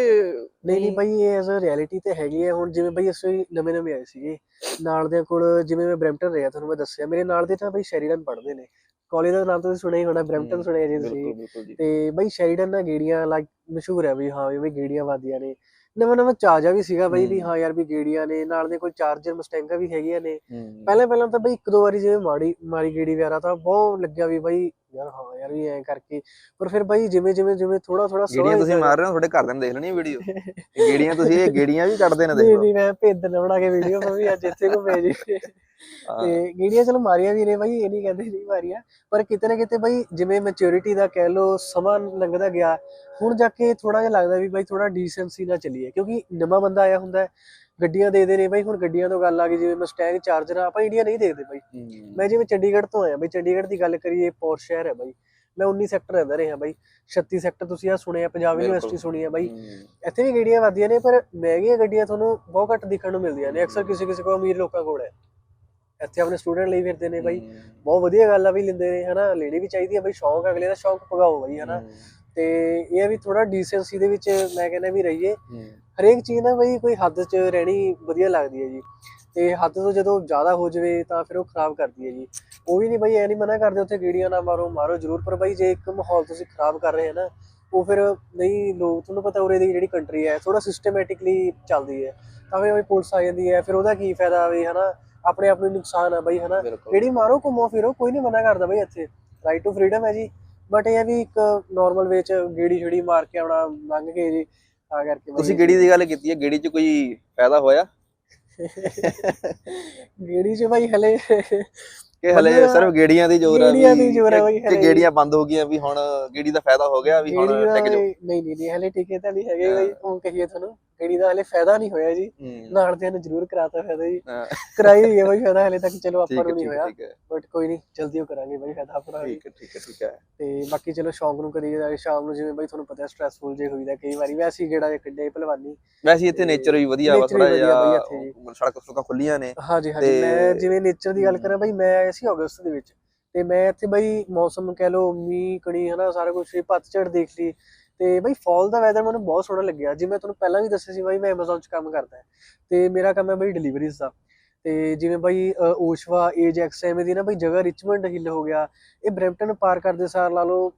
ਨਹੀਂ ਨਹੀਂ ਬਾਈ ਇਹ ਐਜ਼ ਰਿਐਲਿਟੀ ਤੇ ਹੈਗੀ ਹੈ ਹੁਣ ਜਿਵੇਂ ਬਾਈ ਅਸੀਂ ਨਵੇਂ ਨਵੇਂ ਆਏ ਸੀਗੇ। ਨਾਲ ਦੇ ਕੋਲ ਜਿਵੇਂ ਮੈਂ ਬ੍ਰੈਂਪਟਨ ਰਿਹਾ ਤੁਹਾਨੂੰ ਮੈਂ ਦੱਸਿਆ। ਮੇਰੇ ਨਾਲ ਦੇ ਤਾਂ ਬਾਈ ਸ਼ੈਰੀਡਨ ਪੜ੍ਹਦੇ ਨੇ। ਕਾਲਜ ਦਾ ਨਾਮ ਤੁਸੀਂ ਸੁਣਿਆ ਹੀ ਹੋਣਾ ਬ੍ਰੈਂਪਟਨ ਸੁਣਿਆ ਜੀ। ਤੁਸੀਂ ਤੇ ਬਾਈ ਸ਼ੈਰੀਡਨ ਨਾਲ ਗੇੜੀਆਂ ਲਾਈਕ ਮਸ਼ਹੂਰ ਹੈ ਵੀ ਹਾਂ ਵੀ ਗੇੜੀਆਂ ਵਾਦੀਆਂ ਨੇ। ਨਵਾਂ ਨਵਾਂ ਚਾਜਾ ਵੀ ਸੀਗਾ ਬਾਈ ਵੀ। ਹਾਂ। ਯਾਰ ਵੀ ਗੇੜੀਆਂ ਨੇ ਨਾਲ ਦੇ ਕੋਈ ਚਾਰਜਰ ਮਸਟੈਂਗਾ ਵੀ ਹੈਗੀਆਂ ਨੇ। ਪਹਿਲਾਂ ਪਹਿਲਾਂ ਤਾਂ ਬਈ ਇੱਕ ਦੋ ਵਾਰੀ ਜਿਵੇਂ ਮਾੜੀ ਮਾਰੀ ਗੇੜੀ ਵਗੈਰਾ ਤਾਂ ਬਹੁਤ ਲੱਗਿਆ ਵੀ ਬਾਈ ਯਾਰ ਹਾਂ ਯਾਰ ਵੀ ਐਂ ਕਰਕੇ। ਪਰ ਫਿਰ ਬਾਈ ਜਿਵੇਂ ਜਿਵੇਂ ਜਿਵੇਂ ਥੋੜਾ ਥੋੜਾ ਗੇੜੀਆਂ ਤੁਸੀਂ ਮਾਰ ਰਹੇ ਹੋ ਤੁਹਾਡੇ ਘਰਦਿਆਂ ਨੇ ਦੇਖ ਲੈਣੀ ਵੀਡੀਓ। ਗੇੜੀਆਂ ਤੁਸੀਂ ਇਹ ਗੇੜੀਆਂ ਵੀ ਕੱਢਦੇ ਨੇ ਦੇਖੋ ਨਹੀਂ ਮੈਂ ਭੇਦਨ ਬਣਾ ਕੇ ਵੀਡੀਓ ਮੈਂ ਵੀ ਅੱਜ ਇੱਥੇ ਘੁੰਮੇ ਜੀ। ਹਾਂ। ਤੇ ਗੇੜੀਆਂ ਚਲੋ ਮਾਰੀਆਂ ਵੀ ਨੇ ਬਾਈ ਇਹ ਨਹੀਂ ਕਹਿੰਦੇ ਨਹੀਂ ਮਾਰੀਆਂ। ਪਰ ਕਿਤੇ ਨਾ ਕਿਤੇ ਬਾਈ ਜਿਵੇਂ ਮੈਚੁਰਿਟੀ ਦਾ ਕਹਿ ਲੋ ਸਮਾਂ ਲੰਘਦਾ ਗਿਆ ਹੁਣ ਜਾ ਕੇ ਥੋੜਾ ਜਿਹਾ ਲੱਗਦਾ ਵੀ ਬਾਈ ਥੋੜਾ ਡੀਸੈਂਸੀ ਨਾਲ ਚੱਲੀਏ ਕਿਉਂਕਿ ਨਵਾਂ ਬੰਦਾ ਆਇਆ ਹੁੰਦਾ ਹੈ, ਗੱਡੀਆਂ ਦੇਖਦੇ ਨੇ ਬਾਈ ਹੁਣ ਗੱਡੀਆਂ ਤੋਂ ਗੱਲ ਆ ਗਈ ਜਿਵੇਂ ਮਸਟੈਂਗ ਚਾਰਜਰ ਆਪਾਂ ਇੰਡੀਆ ਨਹੀਂ ਦੇਖਦੇ ਬਾਈ। ਮੈਂ ਜਿਵੇਂ ਚੰਡੀਗੜ੍ਹ ਤੋਂ ਆਇਆ ਬਈ ਚੰਡੀਗੜ੍ਹ ਦੀ ਗੱਲ ਕਰੀਏ ਪੌਰ ਸ਼ਹਿਰ ਹੈ ਬਾਈ ਮੈਂ 19 ਸੈਕਟਰ ਰਹਿੰਦਾ ਰਿਹਾ ਬਾਈ 36 ਸੈਕਟਰ ਤੁਸੀਂ ਆ ਸੁਣਿਆ ਪੰਜਾਬ। ਯੂਨੀਵਰਸਿਟੀ ਸੁਣੀ ਹੈ ਬਾਈ। ਇੱਥੇ ਵੀ ਗੱਡੀਆਂ ਵੱਧਦੀਆਂ ਨੇ ਪਰ ਮਹਿੰਗੀਆਂ ਗੱਡੀਆਂ ਤੁਹਾਨੂੰ ਬਹੁਤ ਘੱਟ ਦਿਖਣ ਨੂੰ ਮਿਲਦੀਆਂ ਨੇ ਅਕਸਰ ਕਿਸੇ ਕਿਸੇ ਕੋਲ ਅਮੀਰ ਲੋਕਾਂ ਕੋਲ ਹੈ ਇੱਥੇ ਆਪਣੇ ਸਟੂਡੈਂਟ ਲਈ ਫਿਰਦੇ ਨੇ ਬਾਈ। ਬਹੁਤ ਵਧੀਆ ਗੱਲ ਆ ਵੀ ਲੈਂਦੇ ਨੇ ਹਨਾ ਲੈਣੀ ਵੀ ਚਾਹੀਦੀ ਹੈ ਬਾਈ ਸ਼ੌਂਕ ਅਗਲੇ ਦਾ ਸ਼ੌਂਕ ਪਗਾਓ ਬਾਈ ਹਨਾ। ਤੇ ਇਹ ਆ ਵੀ ਥੋੜਾ ਡੀਸੈਂਸੀ ਦੇ ਵਿੱਚ ਮੈਂ ਕਹਿੰਦਾ ਵੀ ਰਹੀਏ। ਹਰੇਕ ਚੀਜ਼ ਨਾ ਬਈ ਕੋਈ ਹੱਦ 'ਚ ਰਹਿਣੀ ਵਧੀਆ ਲੱਗਦੀ ਹੈ ਜੀ। ਤੇ ਹੱਦ ਤੋਂ ਜਦੋਂ ਜ਼ਿਆਦਾ ਹੋ ਜਾਵੇ ਤਾਂ ਫਿਰ ਉਹ ਖਰਾਬ ਕਰਦੀ ਹੈ ਜੀ। ਉਹ ਵੀ ਨਹੀਂ ਬਈ ਐ ਨਹੀਂ ਮਨਾ ਕਰਦੇ ਉੱਥੇ ਗੀੜੀਆਂ ਨਾ ਮਾਰੋ ਮਾਰੋ ਜ਼ਰੂਰ ਪਰ ਬਈ ਜੇ ਇੱਕ ਮਾਹੌਲ ਤੁਸੀਂ ਖਰਾਬ ਕਰ ਰਹੇ ਹੋ ਨਾ ਉਹ ਫਿਰ ਨਹੀਂ ਲੋਕ ਤੁਹਾਨੂੰ ਪਤਾ ਉਰੇ ਦੀ ਜਿਹੜੀ ਕੰਟਰੀ ਹੈ ਥੋੜਾ ਸਿਸਟਮੈਟਿਕਲੀ ਚੱਲਦੀ ਹੈ। ਤਾਂ ਬਈ ਪੁਲਿਸ ਆ ਜਾਂਦੀ ਹੈ ਫਿਰ ਉਹਦਾ ਕੀ ਫਾਇਦਾ ਵੀ ਹਨਾ? ਆਪਣੇ ਆਪ ਨੂੰ ਨੁਕਸਾਨ ਆ ਬਈ ਹਨਾ? ਗੇੜੀ ਮਾਰੋ ਘੁੰਮੋ ਫਿਰੋ ਕੋਈ ਨਹੀਂ ਮਨਾ ਕਰਦਾ ਬਈ ਇੱਥੇ। ਰਾਈਟ ਟੂ ਫਰੀडम ਹੈ ਜੀ। ਬਟ ਇਹ ਵੀ ਇੱਕ ਨਾਰਮਲ ਵੇ ਚ ਗੇੜੀ ਛੜੀ ਮਾਰ ਕੇ ਆਉਣਾ ਲੰਘ ਕੇ ਜੀ ਤਾਂ ਕਰਕੇ ਤੁਸੀਂ ਗੇੜੀ ਦੀ ਗੱਲ ਕੀਤੀ ਹੈ ਗੇੜੀ 'ਚ ਕੋਈ ਫਾਇਦਾ ਹੋਇਆ? ਗੇੜੀ ਚ ਬਾਈ ਹਲੇ ਕਿ ਹਲੇ ਸਿਰਫ ਗੇੜੀਆਂ ਦੀ ਜ਼ੋਰ ਹੈ ਗੇੜੀਆਂ ਦੀ ਜ਼ੋਰ ਹੈ ਹਲੇ। ਗੇੜੀਆਂ ਬੰਦ ਹੋ ਗਈਆਂ ਵੀ ਹੁਣ ਗੇੜੀ ਦਾ ਫਾਇਦਾ ਹੋ ਗਿਆ ਵੀ ਹੁਣ ਟਿਕ ਜਾਓ। ਨਹੀਂ ਨਹੀਂ ਨਹੀਂ ਹਲੇ ਟਿਕੇ ਤਾਂ ਨਹੀਂ ਹੈਗੇ ਬਈ ਉਹ ਕਹੀਏ ਤੁਹਾਨੂੰ। ਗੇੜੀ ਦਾ ਹਲੇ ਫਾਇਦਾ ਨਹੀਂ ਹੋਇਆ ਜੀ। ਹੂੰ। ਨਾਲ ਦੇ ਨੂੰ ਜ਼ਰੂਰ ਕਰਾਤਾ ਫਾਇਦਾ ਜੀ। ਹਾਂ, ਕਰਾਈ ਹੋਈ ਹੈ ਬਈ ਫਾਇਦਾ ਹਲੇ ਤੱਕ ਚਲੋ ਆਪਾਂ ਹੈ ਨੂੰ ਨਹੀਂ ਹੈ ਹੋਇਆ। ਹੈ। ਬਟ ਕੋਈ ਨਹੀਂ ਜਲਦੀ ਉਹ ਕਰਾਂਗੇ ਬਈ ਫਾਇਦਾ ਆਪਣਾ। ਠੀਕ ਹੈ ਠੀਕ ਹੈ ਠੀਕ ਹੈ। ਤੇ ਬਾਕੀ ਚਲੋ ਸ਼ੌਂਕ ਨੂੰ ਕਰੀ ਜਾਂਦੇ ਸ਼ਾਮ ਨੂੰ ਜਿਵੇਂ ਬਈ ਤੁਹਾਨੂੰ ਪਤਾ ਸਟ੍ਰੈਸਫੁਲ ਜੇ ਹੋਈਦਾ ਕਈ ਵਾਰੀ। ਵੈਸੇ ਹੀ ਗੇੜਾ ਜੇ ਕੱਢੇ ਭਲਵਾਨੀ। ਵੈਸੇ ਇੱਥੇ ਨੇਚਰ ਵੀ ਵਧੀਆ ਵਾ ਥੋੜਾ ਜਿਹਾ। ਸੜਕ ਸੁੜਕਾਂ ਖੁੱਲੀਆਂ ਨੇ। ਹਾਂਜੀ ਹਾਂਜੀ। ਮੈਂ ਜਿਵੇਂ ਨੇਚਰ ਦੀ ਗੱਲ। ਕਰਾਂ ਬਈ ਮੈਂ ਆਇਆ ਸੀ ਅਗਸਤ ਦੇ ਵਿੱਚ। ਤੇ ਮੈਂ ਇੱਥੇ ਬਈ ਮੌਸਮ ਕਹਿ ਲਓ ਮੀਂਹ ਕਣੀ ਹਨਾ ਸਾਰਾ ਕੁਝ ਪਤਝੜ ਦੇਖ ਲਈ। ਤੇ ਬਈ ਫਾਲ ਦਾ ਵੈਦਰ ਮੈਨੂੰ ਬਹੁਤ ਸੋਹਣਾ ਲੱਗਿਆ। ਜਿਵੇਂ ਤੁਹਾਨੂੰ ਪਹਿਲਾਂ ਵੀ ਦੱਸਿਆ ਸੀ ਬਈ ਮੈਂ Amazon 'ਚ ਕੰਮ ਕਰਦਾ ਤੇ ਮੇਰਾ ਕੰਮ ਹੈ ਬਈ ਡਿਲੀਵਰੀਜ਼ ਦਾ। ਤੇ ਜਿਵੇਂ ਬਈ ਓਸ਼ਵਾ ਏਜੈਕਸ ਐਵੇਂ ਦੀ ਨਾ ਬਈ ਜਗ੍ਹਾ ਰਿਚਮੰਡ ਹਿੱਲ ਹੋ ਗਿਆ। ਇਹ ਬ੍ਰੈਂਪਟਨ ਪਾਰ ਕਰਦੇ ਸਾਰ ਲਾ ਲਓ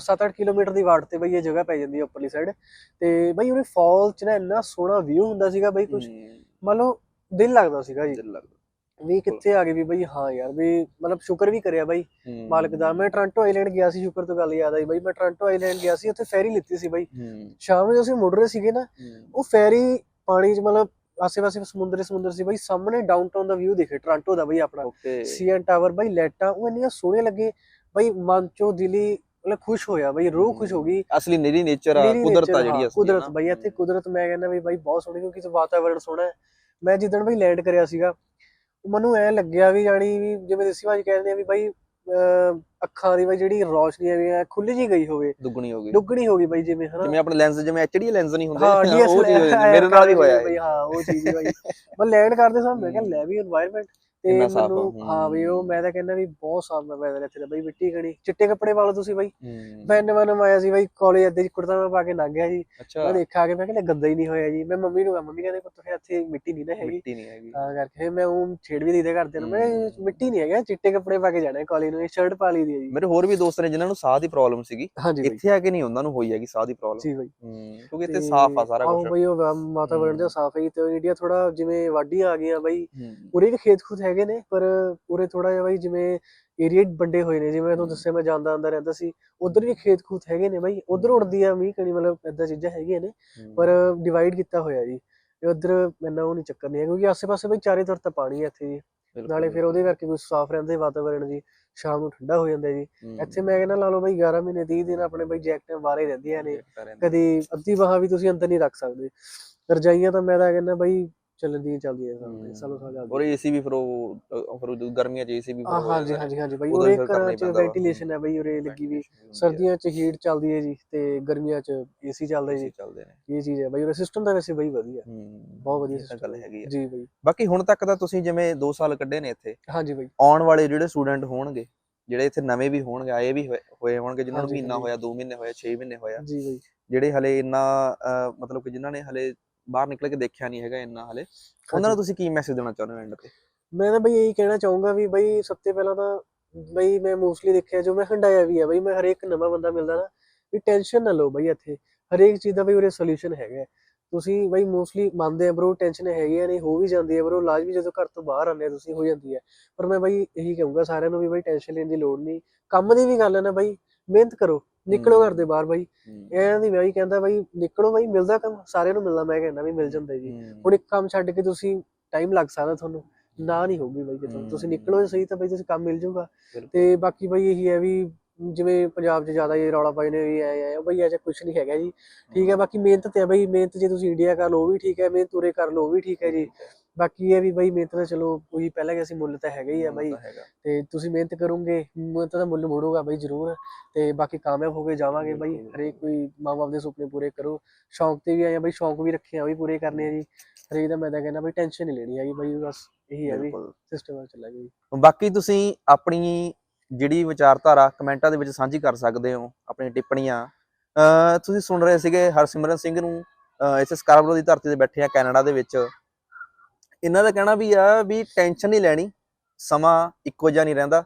7-8 ਕਿਲੋਮੀਟਰ ਦੀ ਵਾਟ ਤੇ ਬਈ ਇਹ ਜਗ੍ਹਾ ਪੈ ਜਾਂਦੀ ਹੈ ਉੱਪਰਲੀ ਸਾਈਡ ਤੇ ਬਈ ਉਹਨੇ ਫਾਲ 'ਚ ਨਾ ਇੰਨਾ ਸੋਹਣਾ ਵਿਊ ਹੁੰਦਾ ਸੀਗਾ ਬਈ ਕੁਝ ਮੰਨ ਲਓ ਦਿਲ ਲੱਗਦਾ ਸੀਗਾ ਜੀ। ਦਿਲ ਲੱਗਦਾ। ਵੀ ਕਿੱਥੇ ਆ ਗਏ ਵੀ ਬਈ ਹਾਂ ਯਾਰ ਵੀ ਮਤਲਬ ਸ਼ੁਕਰ ਵੀ ਕਰਿਆ ਬਾਈ। ਮਾਲਕ ਦਾ ਮੈਂ ਟ੍ਰਾਂਟੋ ਆਈਲੈਂਡ ਗਿਆ ਸੀ ਸ਼ੁਕਰ ਤੋਂ ਗੱਲ ਯਾਦ ਆਈ ਬਾਈ ਮੈਂ ਟ੍ਰਾਂਟੋ ਆਈਲੈਂਡ ਗਿਆ ਸੀ ਉੱਥੇ ਫੈਰੀ ਲਿੱਤੀ ਸੀ ਬਾਈ। ਸ਼ਾਮ ਨੂੰ ਅਸੀਂ ਮੁੜ ਰਹੇ ਸੀਗੇ ਨਾ ਉਹ ਫੈਰੀ ਪਾਣੀ 'ਚ ਮਤਲਬ ਆਸੇ-ਪਾਸੇ ਸਮੁੰਦਰ ਸਮੁੰਦਰ ਸੀ ਬਾਈ ਸਾਹਮਣੇ ਡਾਊਨਟਾਊਨ ਦਾ ਵਿਊ ਦਿਖੇ ਟ੍ਰਾਂਟੋ ਦਾ ਬਾਈ ਆਪਣਾ। ਸੀਐਨ ਟਾਵਰ ਬਾਈ ਲੈਟਾਂ ਉਹ ਇੰਨੀਆਂ ਸੋਹਣੇ ਲੱਗੇ ਬਾਈ ਮਨ ਚੋਂ ਦਿਲੀ ਮਤਲਬ ਖੁਸ਼ ਹੋਇਆ ਬਾਈ ਰੂਹ ਖੁਸ਼ ਹੋ। ਗਈ। ਅਸਲੀ ਨਿਰੀ ਨੇਚਰ ਆ ਕੁਦਰਤ ਆ ਜਿਹੜੀ ਅਸਲੀ ਕੁਦਰਤ। ਬਾਈ ਇੱਥੇ ਕੁਦਰਤ ਮੈਂ ਕਹਿੰਦਾ ਵੀ ਬਾਈ ਬਹੁਤ ਸੋਹਣੀ ਕਿਉਂਕਿ ਵਾਤਾਵਰਣ ਸੋਹਣਾ ਹੈ। ਮੈਂ ਜਿੱਦਣ ਬਾਈ ਲੈਂਡ ਕਰਿਆ ਸੀਗਾ ਮੈਨੂੰ ਐ ਲੱਗਿਆ ਵੀ ਜਾਣੀ ਵੀ ਜਿਵੇਂ ਦੇਸੀ ਭਾਜੀ ਕਹਿੰਦੇ ਆ ਵੀ ਬਾਈ ਅੱਖਾਂ ਦੀ ਬਾਈ ਜਿਹੜੀ ਰੋਸ਼ਨੀ ਐ ਵੀ ਐਂ ਖੁੱਲੀ ਜੀ ਗਈ ਹੋਵੇ। ਦੁੱਗਣੀ ਹੋ ਗਈ। ਡੁੱਗਣੀ ਹੋ ਗਈ ਬਾਈ ਜਿਵੇਂ ਹਨਾ? ਜਿਵੇਂ ਆਪਣੇ ਲੈਂਸ ਜਿਵੇਂ ਐਚਡੀ ਲੈਂਸ ਨਹੀਂ ਹੁੰਦੇ। ਉਹ ਚੀਜ਼ ਹੋ ਮੇਰੇ ਨਾਲ ਵੀ ਹੋਇਆ ਇਹ। ਹਾਂ ਉਹ ਚੀਜ਼ ਹੀ ਮੈਂ ਲੈਂਡ ਕਰਦੇ ਸਾਂ ਮੈਂ ਕਿਹਾ ਲੈ ਵੀ এনवायरमेंट ਤੇ ਕਿੰਨਾ ਸਾਫ਼ ਆ, ਮੈਨੂੰ ਹਾਂ ਬਈ ਉਹ ਹੂੰ। ਮੈਂ ਤਾਂ ਕਹਿੰਦਾ ਵੀ ਬਹੁਤ ਸਾਫ਼ ਵੈਦਰ ਇੱਥੇ ਦਾ ਬਾਈ ਮਿੱਟੀ ਕਣੀ। ਚਿੱਟੇ ਕੱਪੜੇ ਪਾ ਲਓ ਤੁਸੀਂ ਬਾਈ। ਹੂੰ, ਮੈਂ ਨਵਾਂ ਨਵਾਂ ਆਇਆ ਸੀ ਬਾਈ ਕਾਲਜ ਅੱਦੇ ਕੁੜਤਾ ਮੈਂ ਪਾ ਕੇ ਲੰਘ ਗਿਆ ਜੀ। ਅੱਛਾ। ਮੈਂ ਦੇਖਿਆ ਕੇ ਮੈਂ ਕਿਹਾ ਗੰਦਾ ਹੀ ਨਹੀਂ ਹੋਇਆ ਜੀ। ਮੈਂ ਮੰਮੀ ਨੂੰ ਕਿਹਾ ਮੰਮੀ ਕਹਿੰਦੇ ਪੁੱਤ ਫਿਰ ਇੱਥੇ ਮਿੱਟੀ ਨਹੀਂ ਨਾ ਹੈਗੀ। ਮਿੱਟੀ ਨਹੀਂ ਹੈਗੀ। ਤਾਂ ਕਰਕੇ ਫਿਰ ਮੈਂ ਉਹ ਛੇੜ ਵੀ ਦਿੱਤੇ ਘਰਦਿਆਂ ਨੂੰ। ਮੈਂ ਕਿਹਾ। ਮਿੱਟੀ ਨਹੀਂ ਹੈਗਾ ਚਿੱਟੇ ਕੱਪੜੇ ਪਾ ਕੇ ਜਾਣਾ ਕਾਲਜ ਨੂੰ। ਇਹ ਸ਼ਰਟ ਪਾ ਲਈ ਦੀ ਹੈ ਜੀ। ਮੇਰੇ ਹੋਰ ਵੀ ਦੋਸਤ ਨੇ ਜਿਨ੍ਹਾਂ ਨੂੰ ਸਾਹ ਦੀ ਪ੍ਰੋਬਲਮ ਸੀਗੀ ਹਾਂਜੀ ਬਾਈ। ਇੱਥੇ ਆ ਕੇ ਨਹੀਂ ਉਹਨਾਂ ਨੂੰ ਹੋਈ ਹੈਗੀ ਸਾਹ ਦੀ ਪ੍ਰੋਬਲਮ ਜੀ ਬਾਈ। ਕਿਉਂਕਿ ਇੱਥੇ ਸਾਫ਼ ਆ ਸਾਰਾ ਆਹੋ ਕੁਝ ਬਈ ਉਹ ਵਾ- ਵਾਤਾਵਰਣ ਦਾ ਸਾਫ਼ ਹੈ ਜੀ, ਤੇ ਇੰਡੀਆ ਥੋੜਾ ਜਿਵੇਂ ਵਾਢੀਆਂ ਆ ਗਈਆਂ ਬਾਈ। ਹੂੰ। ਉਰੇ ਵੀ ਖੇਤ ਖੂਤ ਹੈਗੇ ਨੇ ਪਰ ਉਰੇ ਥੋੜਾ ਜਿਹਾ ਬਾਈ ਜਿਵੇਂ ਏਰੀਆ ਵੰਡੇ ਹੋਏ ਨੇ ਜਿਵੇਂ ਤੁਹਾਨੂੰ। ਦੱਸਿਆ ਮੈਂ ਜਾਂਦਾ ਆਂਦਾ ਰਹਿੰਦਾ ਸੀ ਉਧਰ ਵੀ ਖੇਤ ਖੂਤ ਹੈਗੇ ਨੇ ਬਾਈ ਉਧਰ ਉੜਦੀ ਆ ਮੀਂਹ ਕਣੀ ਮਤਲਬ ਏਦਾਂ ਚੀਜ਼ਾਂ ਹੈਗੀਆਂ ਨੇ ਪਰ ਡਿਵਾਈਡ ਕੀਤਾ ਹੋਇਆ ਜੀ ਤੇ ਉਧਰ ਇੰਨਾ ਉਹ ਨਹੀਂ ਚੱਕਰ ਨਹੀਂ ਹੈ ਕਿਉਂਕਿ ਆਸੇ-ਪਾਸੇ ਬਈ ਚਾਰੇ ਤਰਫ ਤਾਂ ਪਾਣੀ ਹੈ ਇੱਥੇ ਜੀ। ਨਾਲੇ ਫਿਰ ਉਹਦੇ ਕਰਕੇ ਕੁਝ ਸਾਫ਼ ਰਹਿੰਦਾ ਵਾਤਾਵਰਣ ਜੀ ਸ਼ਾਮ ਨੂੰ ਠੰਡਾ ਹੋ ਜਾਂਦਾ ਜੀ। ਇੱਥੇ ਮੈਂ ਕਹਿੰਦਾ ਲਾ ਲਓ ਬਈ 11 ਮਹੀਨੇ 30 ਦਿਨ ਆਪਣੇ ਬਈ ਜੈਕਟਾਂ ਬਾਹਰ ਹੀ ਰਹਿੰਦੀਆਂ ਨੇ ਕਦੀ ਅੱਧੀ ਬਾਹਾਂ ਵੀ ਤੁਸੀਂ ਅੰਦਰ ਨਹੀਂ ਰੱਖ ਸਕਦੇ। ਰਜਾਈਆਂ ਤਾਂ ਮੈਂ ਤਾਂ ਕਹਿੰਦਾ ਬਈ ਚੱਲਦੀਆਂ ਚੱਲਦੀਆਂ ਹਮ। ਸਾਲੋ ਸਾਲ ਔਰ ਏਸੀ ਵੀ ਫਿਰ ਉਹ ਫਿਰ ਉਹ ਗਰਮੀਆਂ ਚ ਏਸੀ ਵੀ ਹਾਂ ਹਾਂਜੀ ਹਾਂਜੀ ਹਾਂਜੀ ਬਈ ਉਰੇ ਹੀ ਘਰਾਂ 'ਚ। ਵੈਂਟੀਲੇਸ਼ਨ ਹੈ ਬਈ ਉਰੇ ਲੱਗੀ ਵੀ ਸਰਦੀਆਂ 'ਚ ਹੀਟ ਚੱਲਦੀ ਹੈ ਜੀ ਤੇ ਗਰਮੀਆਂ 'ਚ ਏਸੀ ਚੱਲਦਾ ਜੀ। ਚੱਲਦੇ ਨੇ। ਇਹ ਚੀਜ਼ ਹੈ ਬਈ ਉਰੇ ਸਿਸਟਮ ਤਾਂ ਵੈਸੇ ਬਈ ਵਧੀਆ ਹੂੰ। ਬਹੁਤ ਵਧੀਆ ਸਿਸਟਮ ਗੱਲ ਹੈਗੀ ਆ। ਜੀ ਬਈ ਬਾਕੀ ਹੁਣ ਤੱਕ ਤਾਂ ਤੁਸੀਂ ਜਿਵੇਂ 2 ਸਾਲ ਕੱਢੇ ਨੇ ਇੱਥੇ ਹਾਂਜੀ ਬਈ ਆਉਣ ਵਾਲੇ ਜਿਹੜੇ ਸਟੂਡੈਂਟ ਹੋਣਗੇ ਜਿਹੜੇ ਇੱਥੇ ਨਵੇਂ ਵੀ ਹੋਣਗੇ ਆਏ ਵੀ ਹੋਏ- ਹੋਣਗੇ ਜਿਨ੍ਹਾਂ ਨੂੰ ਮਹੀਨਾ। ਹੋਇਆ 2 ਮਹੀਨੇ ਹੋਇਆ 6 ਮਹੀਨੇ ਹੋਇਆ ਜੀ ਬਈ ਜਿਹੜੇ ਹਲੇ ਇੰਨਾ ਮਤਲਬ ਕਿ ਜਿਨ੍ਹਾਂ ਨੇ ਹਲੇ ਬਾਹਰ ਨਿਕਲ ਕੇ ਦੇਖਿਆ ਨਹੀਂ ਹੈਗਾ ਇੰਨਾ ਹਲੇ। ਉਹਨਾਂ ਨੂੰ। ਤੁਸੀਂ ਕੀ ਮੈਸੇਜ ਦੇਣਾ ਚਾਹੁੰਦੇ ਹੋ ਐਂਡ ਤੇ? ਮੈਂ ਤਾਂ ਬਈ ਇਹੀ ਕਹਿਣਾ ਚਾਹੂੰਗਾ ਵੀ ਬਈ ਸਭ ਤੋਂ ਪਹਿਲਾਂ ਤਾਂ ਬਈ ਮੈਂ ਮੋਸਟਲੀ ਦੇਖਿਆ ਜੋ ਮੈਂ ਹੰਡਾਇਆ ਵੀ ਹੈ ਬਈ ਮੈਂ ਹਰੇਕ ਨਵਾਂ ਬੰਦਾ ਮਿਲਦਾ ਨਾ ਵੀ ਟੈਨਸ਼ਨ ਨਾ ਲਓ ਬਈ ਇੱਥੇ। ਹਰੇਕ ਚੀਜ਼ ਦਾ ਬਈ ਉਰੇ ਸੋਲੂਸ਼ਨ ਹੈਗਾ। ਤੁਸੀਂ ਬਈ ਮੋਸਟਲੀ ਮੰਨਦੇ ਆ ਬ్రో ਟੈਨਸ਼ਨ ਹੈਗੀ ਆ ਨਹੀਂ ਹੋ ਵੀ ਜਾਂਦੀ ਹੈ ਬ్రో ਲਾਜ਼ਮੀ ਜਦੋਂ ਘਰ ਤੋਂ ਬਾਹਰ ਆਉਂਦੇ ਆ ਤੁਸੀਂ ਹੋ ਜਾਂਦੀ ਹੈ ਪਰ ਮੈਂ ਬਈ ਇਹੀ ਕਹੂੰਗਾ ਸਾਰਿਆਂ ਨੂੰ ਵੀ ਬਈ ਟੈਨਸ਼ਨ ਲੈਣ ਦੀ ਲੋੜ ਨਹੀਂ। ਕੰਮ ਦੀ ਵੀ ਗੱਲ ਹੈ ਨਾ ਬਈ ਮਿਹਨਤ ਕਰੋ। ਨਿਕਲੋ। ਘਰ ਦੇ ਬਾਹਰ ਬਈ। ਇਹਨਾਂ ਦੀ ਮੈਂ ਵੀ ਕਹਿੰਦਾ ਬਈ ਨਿਕਲੋ ਬਈ ਮਿਲਦਾ ਕੰਮ ਸਾਰਿਆਂ ਨੂੰ ਮਿਲਦਾ ਮੈਂ ਕਹਿੰਦਾ ਵੀ ਮਿਲ ਜਾਂਦਾ ਜੀ। ਹੁਣ ਇੱਕ ਕੰਮ ਛੱਡ ਕੇ ਤੁਸੀਂ ਟਾਈਮ ਲੱਗ ਸਕਦਾ ਤੁਹਾਨੂੰ ਨਾ ਨਹੀਂ ਹੋਊਗੀ ਬਈ ਕਿਤੋਂ। ਤੁਸੀਂ। ਨਿਕਲੋ ਸਹੀ ਤਾਂ ਬਈ ਤੁਸੀਂ ਕੰਮ ਮਿਲ ਜਾਊਗਾ। ਤੇ ਬਾਕੀ ਬਈ ਇਹੀ ਹੈ ਵੀ ਜਿਵੇਂ ਪੰਜਾਬ 'ਚ ਜ਼ਿਆਦਾ ਇਹ ਰੌਲਾ ਪਾਈ ਨੇ ਵੀ ਐ ਐ ਬਈ ਐਜਾ ਕੁਝ ਨਹੀਂ ਹੈਗਾ ਜੀ। ਠੀਕ ਹੈ ਬਾਕੀ ਮਿਹਨਤ ਤੇ ਬਈ ਮਿਹਨਤ ਜੇ ਤੁਸੀਂ ਇੰਡੀਆ ਕਰ ਲਓ ਉਹ ਵੀ ਠੀਕ ਹੈ ਮਿਹਨਤ ਉਰੇ ਕਰ ਲਓ ਉਹ ਵੀ ਠੀਕ ਹੈ ਜੀ। ਬਾਕੀ ਇਹ ਵੀ ਬਈ ਮਿਹਨਤ ਦਾ ਚਲੋ ਉਹੀ ਪਹਿਲਾਂ ਕਿ ਅਸੀਂ ਮੁੱਲ ਤਾਂ ਹੈਗਾ ਹੀ ਆ ਬਈ। ਤੇ ਤੁਸੀਂ ਮਿਹਨਤ ਕਰੋਗੇ ਮਿਹਨਤ ਦਾ ਮੁੱਲ ਮੋੜੋਗਾ ਬਈ ਜ਼ਰੂਰ। ਤੇ ਬਾਕੀ ਕਾਮਯਾਬ ਹੋ ਕੇ ਜਾਵਾਂਗੇ ਬਈ। ਹਰੇਕ ਕੋਈ ਮਾਂ-ਬਾਪ ਦੇ ਸੁਪਨੇ ਪੂਰੇ ਕਰੋ। ਸ਼ੌਂਕ ਤੇ ਵੀ ਆਏ ਆ ਬਈ ਸ਼ੌਂਕ ਵੀ ਰੱਖੇ ਆ ਬਈ ਪੂਰੇ ਕਰਨੇ ਆ ਜੀ। ਹਰੇਕ ਦਾ ਮੈਂ ਤਾਂ ਕਹਿੰਦਾ ਬਈ ਟੈਨਸ਼ਨ ਨਹੀਂ ਲੈਣੀ ਹੈਗੀ ਬਈ ਬਸ ਇਹੀ ਹੈ ਵੀ ਸਿਸਟਮ ਨਾਲ ਚੱਲਾਂਗੇ ਜੀ। ਬਾਕੀ ਤੁਸੀਂ ਆਪਣੀ ਜਿਹੜੀ ਵਿਚਾਰਧਾਰਾ ਕਮੈਂਟਾਂ ਦੇ ਵਿੱਚ ਸਾਂਝੀ ਕਰ ਸਕਦੇ ਹੋ ਆਪਣੀ ਟਿੱਪਣੀਆਂ। ਤੁਸੀਂ ਸੁਣ ਰਹੇ ਸੀਗੇ ਹਰਸਿਮਰਨ ਸਿੰਘ ਨੂੰ ਇੱਥੇ ਸਕਾਰਬਰੋ ਦੀ ਧਰਤੀ ਤੇ ਬੈਠੇ ਆ ਕੈਨੇਡਾ ਦੇ ਵਿੱਚ। ਇਹਨਾਂ ਦਾ ਕਹਿਣਾ ਵੀ ਆ ਵੀ ਟੈਨਸ਼ਨ ਨਹੀਂ ਲੈਣੀ, ਸਮਾਂ ਇੱਕੋ ਜਿਹਾ ਨਹੀਂ ਰਹਿੰਦਾ।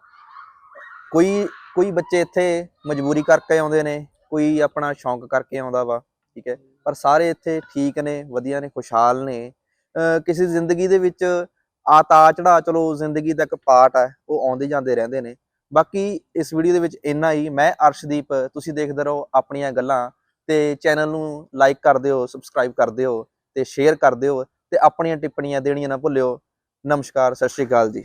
ਕੋਈ ਕੋਈ ਬੱਚੇ ਇੱਥੇ ਮਜਬੂਰੀ ਕਰਕੇ ਆਉਂਦੇ ਨੇ, ਕੋਈ ਆਪਣਾ ਸ਼ੌਂਕ ਕਰਕੇ ਆਉਂਦਾ ਵਾ, ਠੀਕ ਹੈ। ਪਰ ਸਾਰੇ ਇੱਥੇ ਠੀਕ ਨੇ, ਵਧੀਆ ਨੇ, ਖੁਸ਼ਹਾਲ ਨੇ। ਕਿਸੇ ਜ਼ਿੰਦਗੀ ਦੇ ਵਿੱਚ ਆਤਾ ਤਾ ਚੜਾ, ਚਲੋ ਜ਼ਿੰਦਗੀ ਦਾ ਇੱਕ ਪਾਰਟ ਹੈ ਉਹ ਆਉਂਦੇ ਜਾਂਦੇ ਰਹਿੰਦੇ ਨੇ। ਬਾਕੀ ਇਸ ਵੀਡੀਓ ਦੇ ਵਿੱਚ ਇੰਨਾ ਹੀ। ਮੈਂ ਅਰਸ਼ਦੀਪ, ਤੁਸੀਂ ਦੇਖਦੇ ਰਹੋ ਆਪਣੀਆਂ ਗੱਲਾਂ ਤੇ ਚੈਨਲ ਨੂੰ ਲਾਈਕ ਕਰ ਦਿਓ ਸਬਸਕ੍ਰਾਈਬ ਕਰ ਦਿਓ ਤੇ ਸ਼ੇਅਰ ਕਰ ਦਿਓ। ਤੇ ਆਪਣੀਆਂ ਟਿੱਪਣੀਆਂ ਦੇਣੀਆਂ ਨਾ ਭੁੱਲਿਓ। ਨਮਸਕਾਰ ਸਤਿ ਸ਼੍ਰੀ ਅਕਾਲ ਜੀ।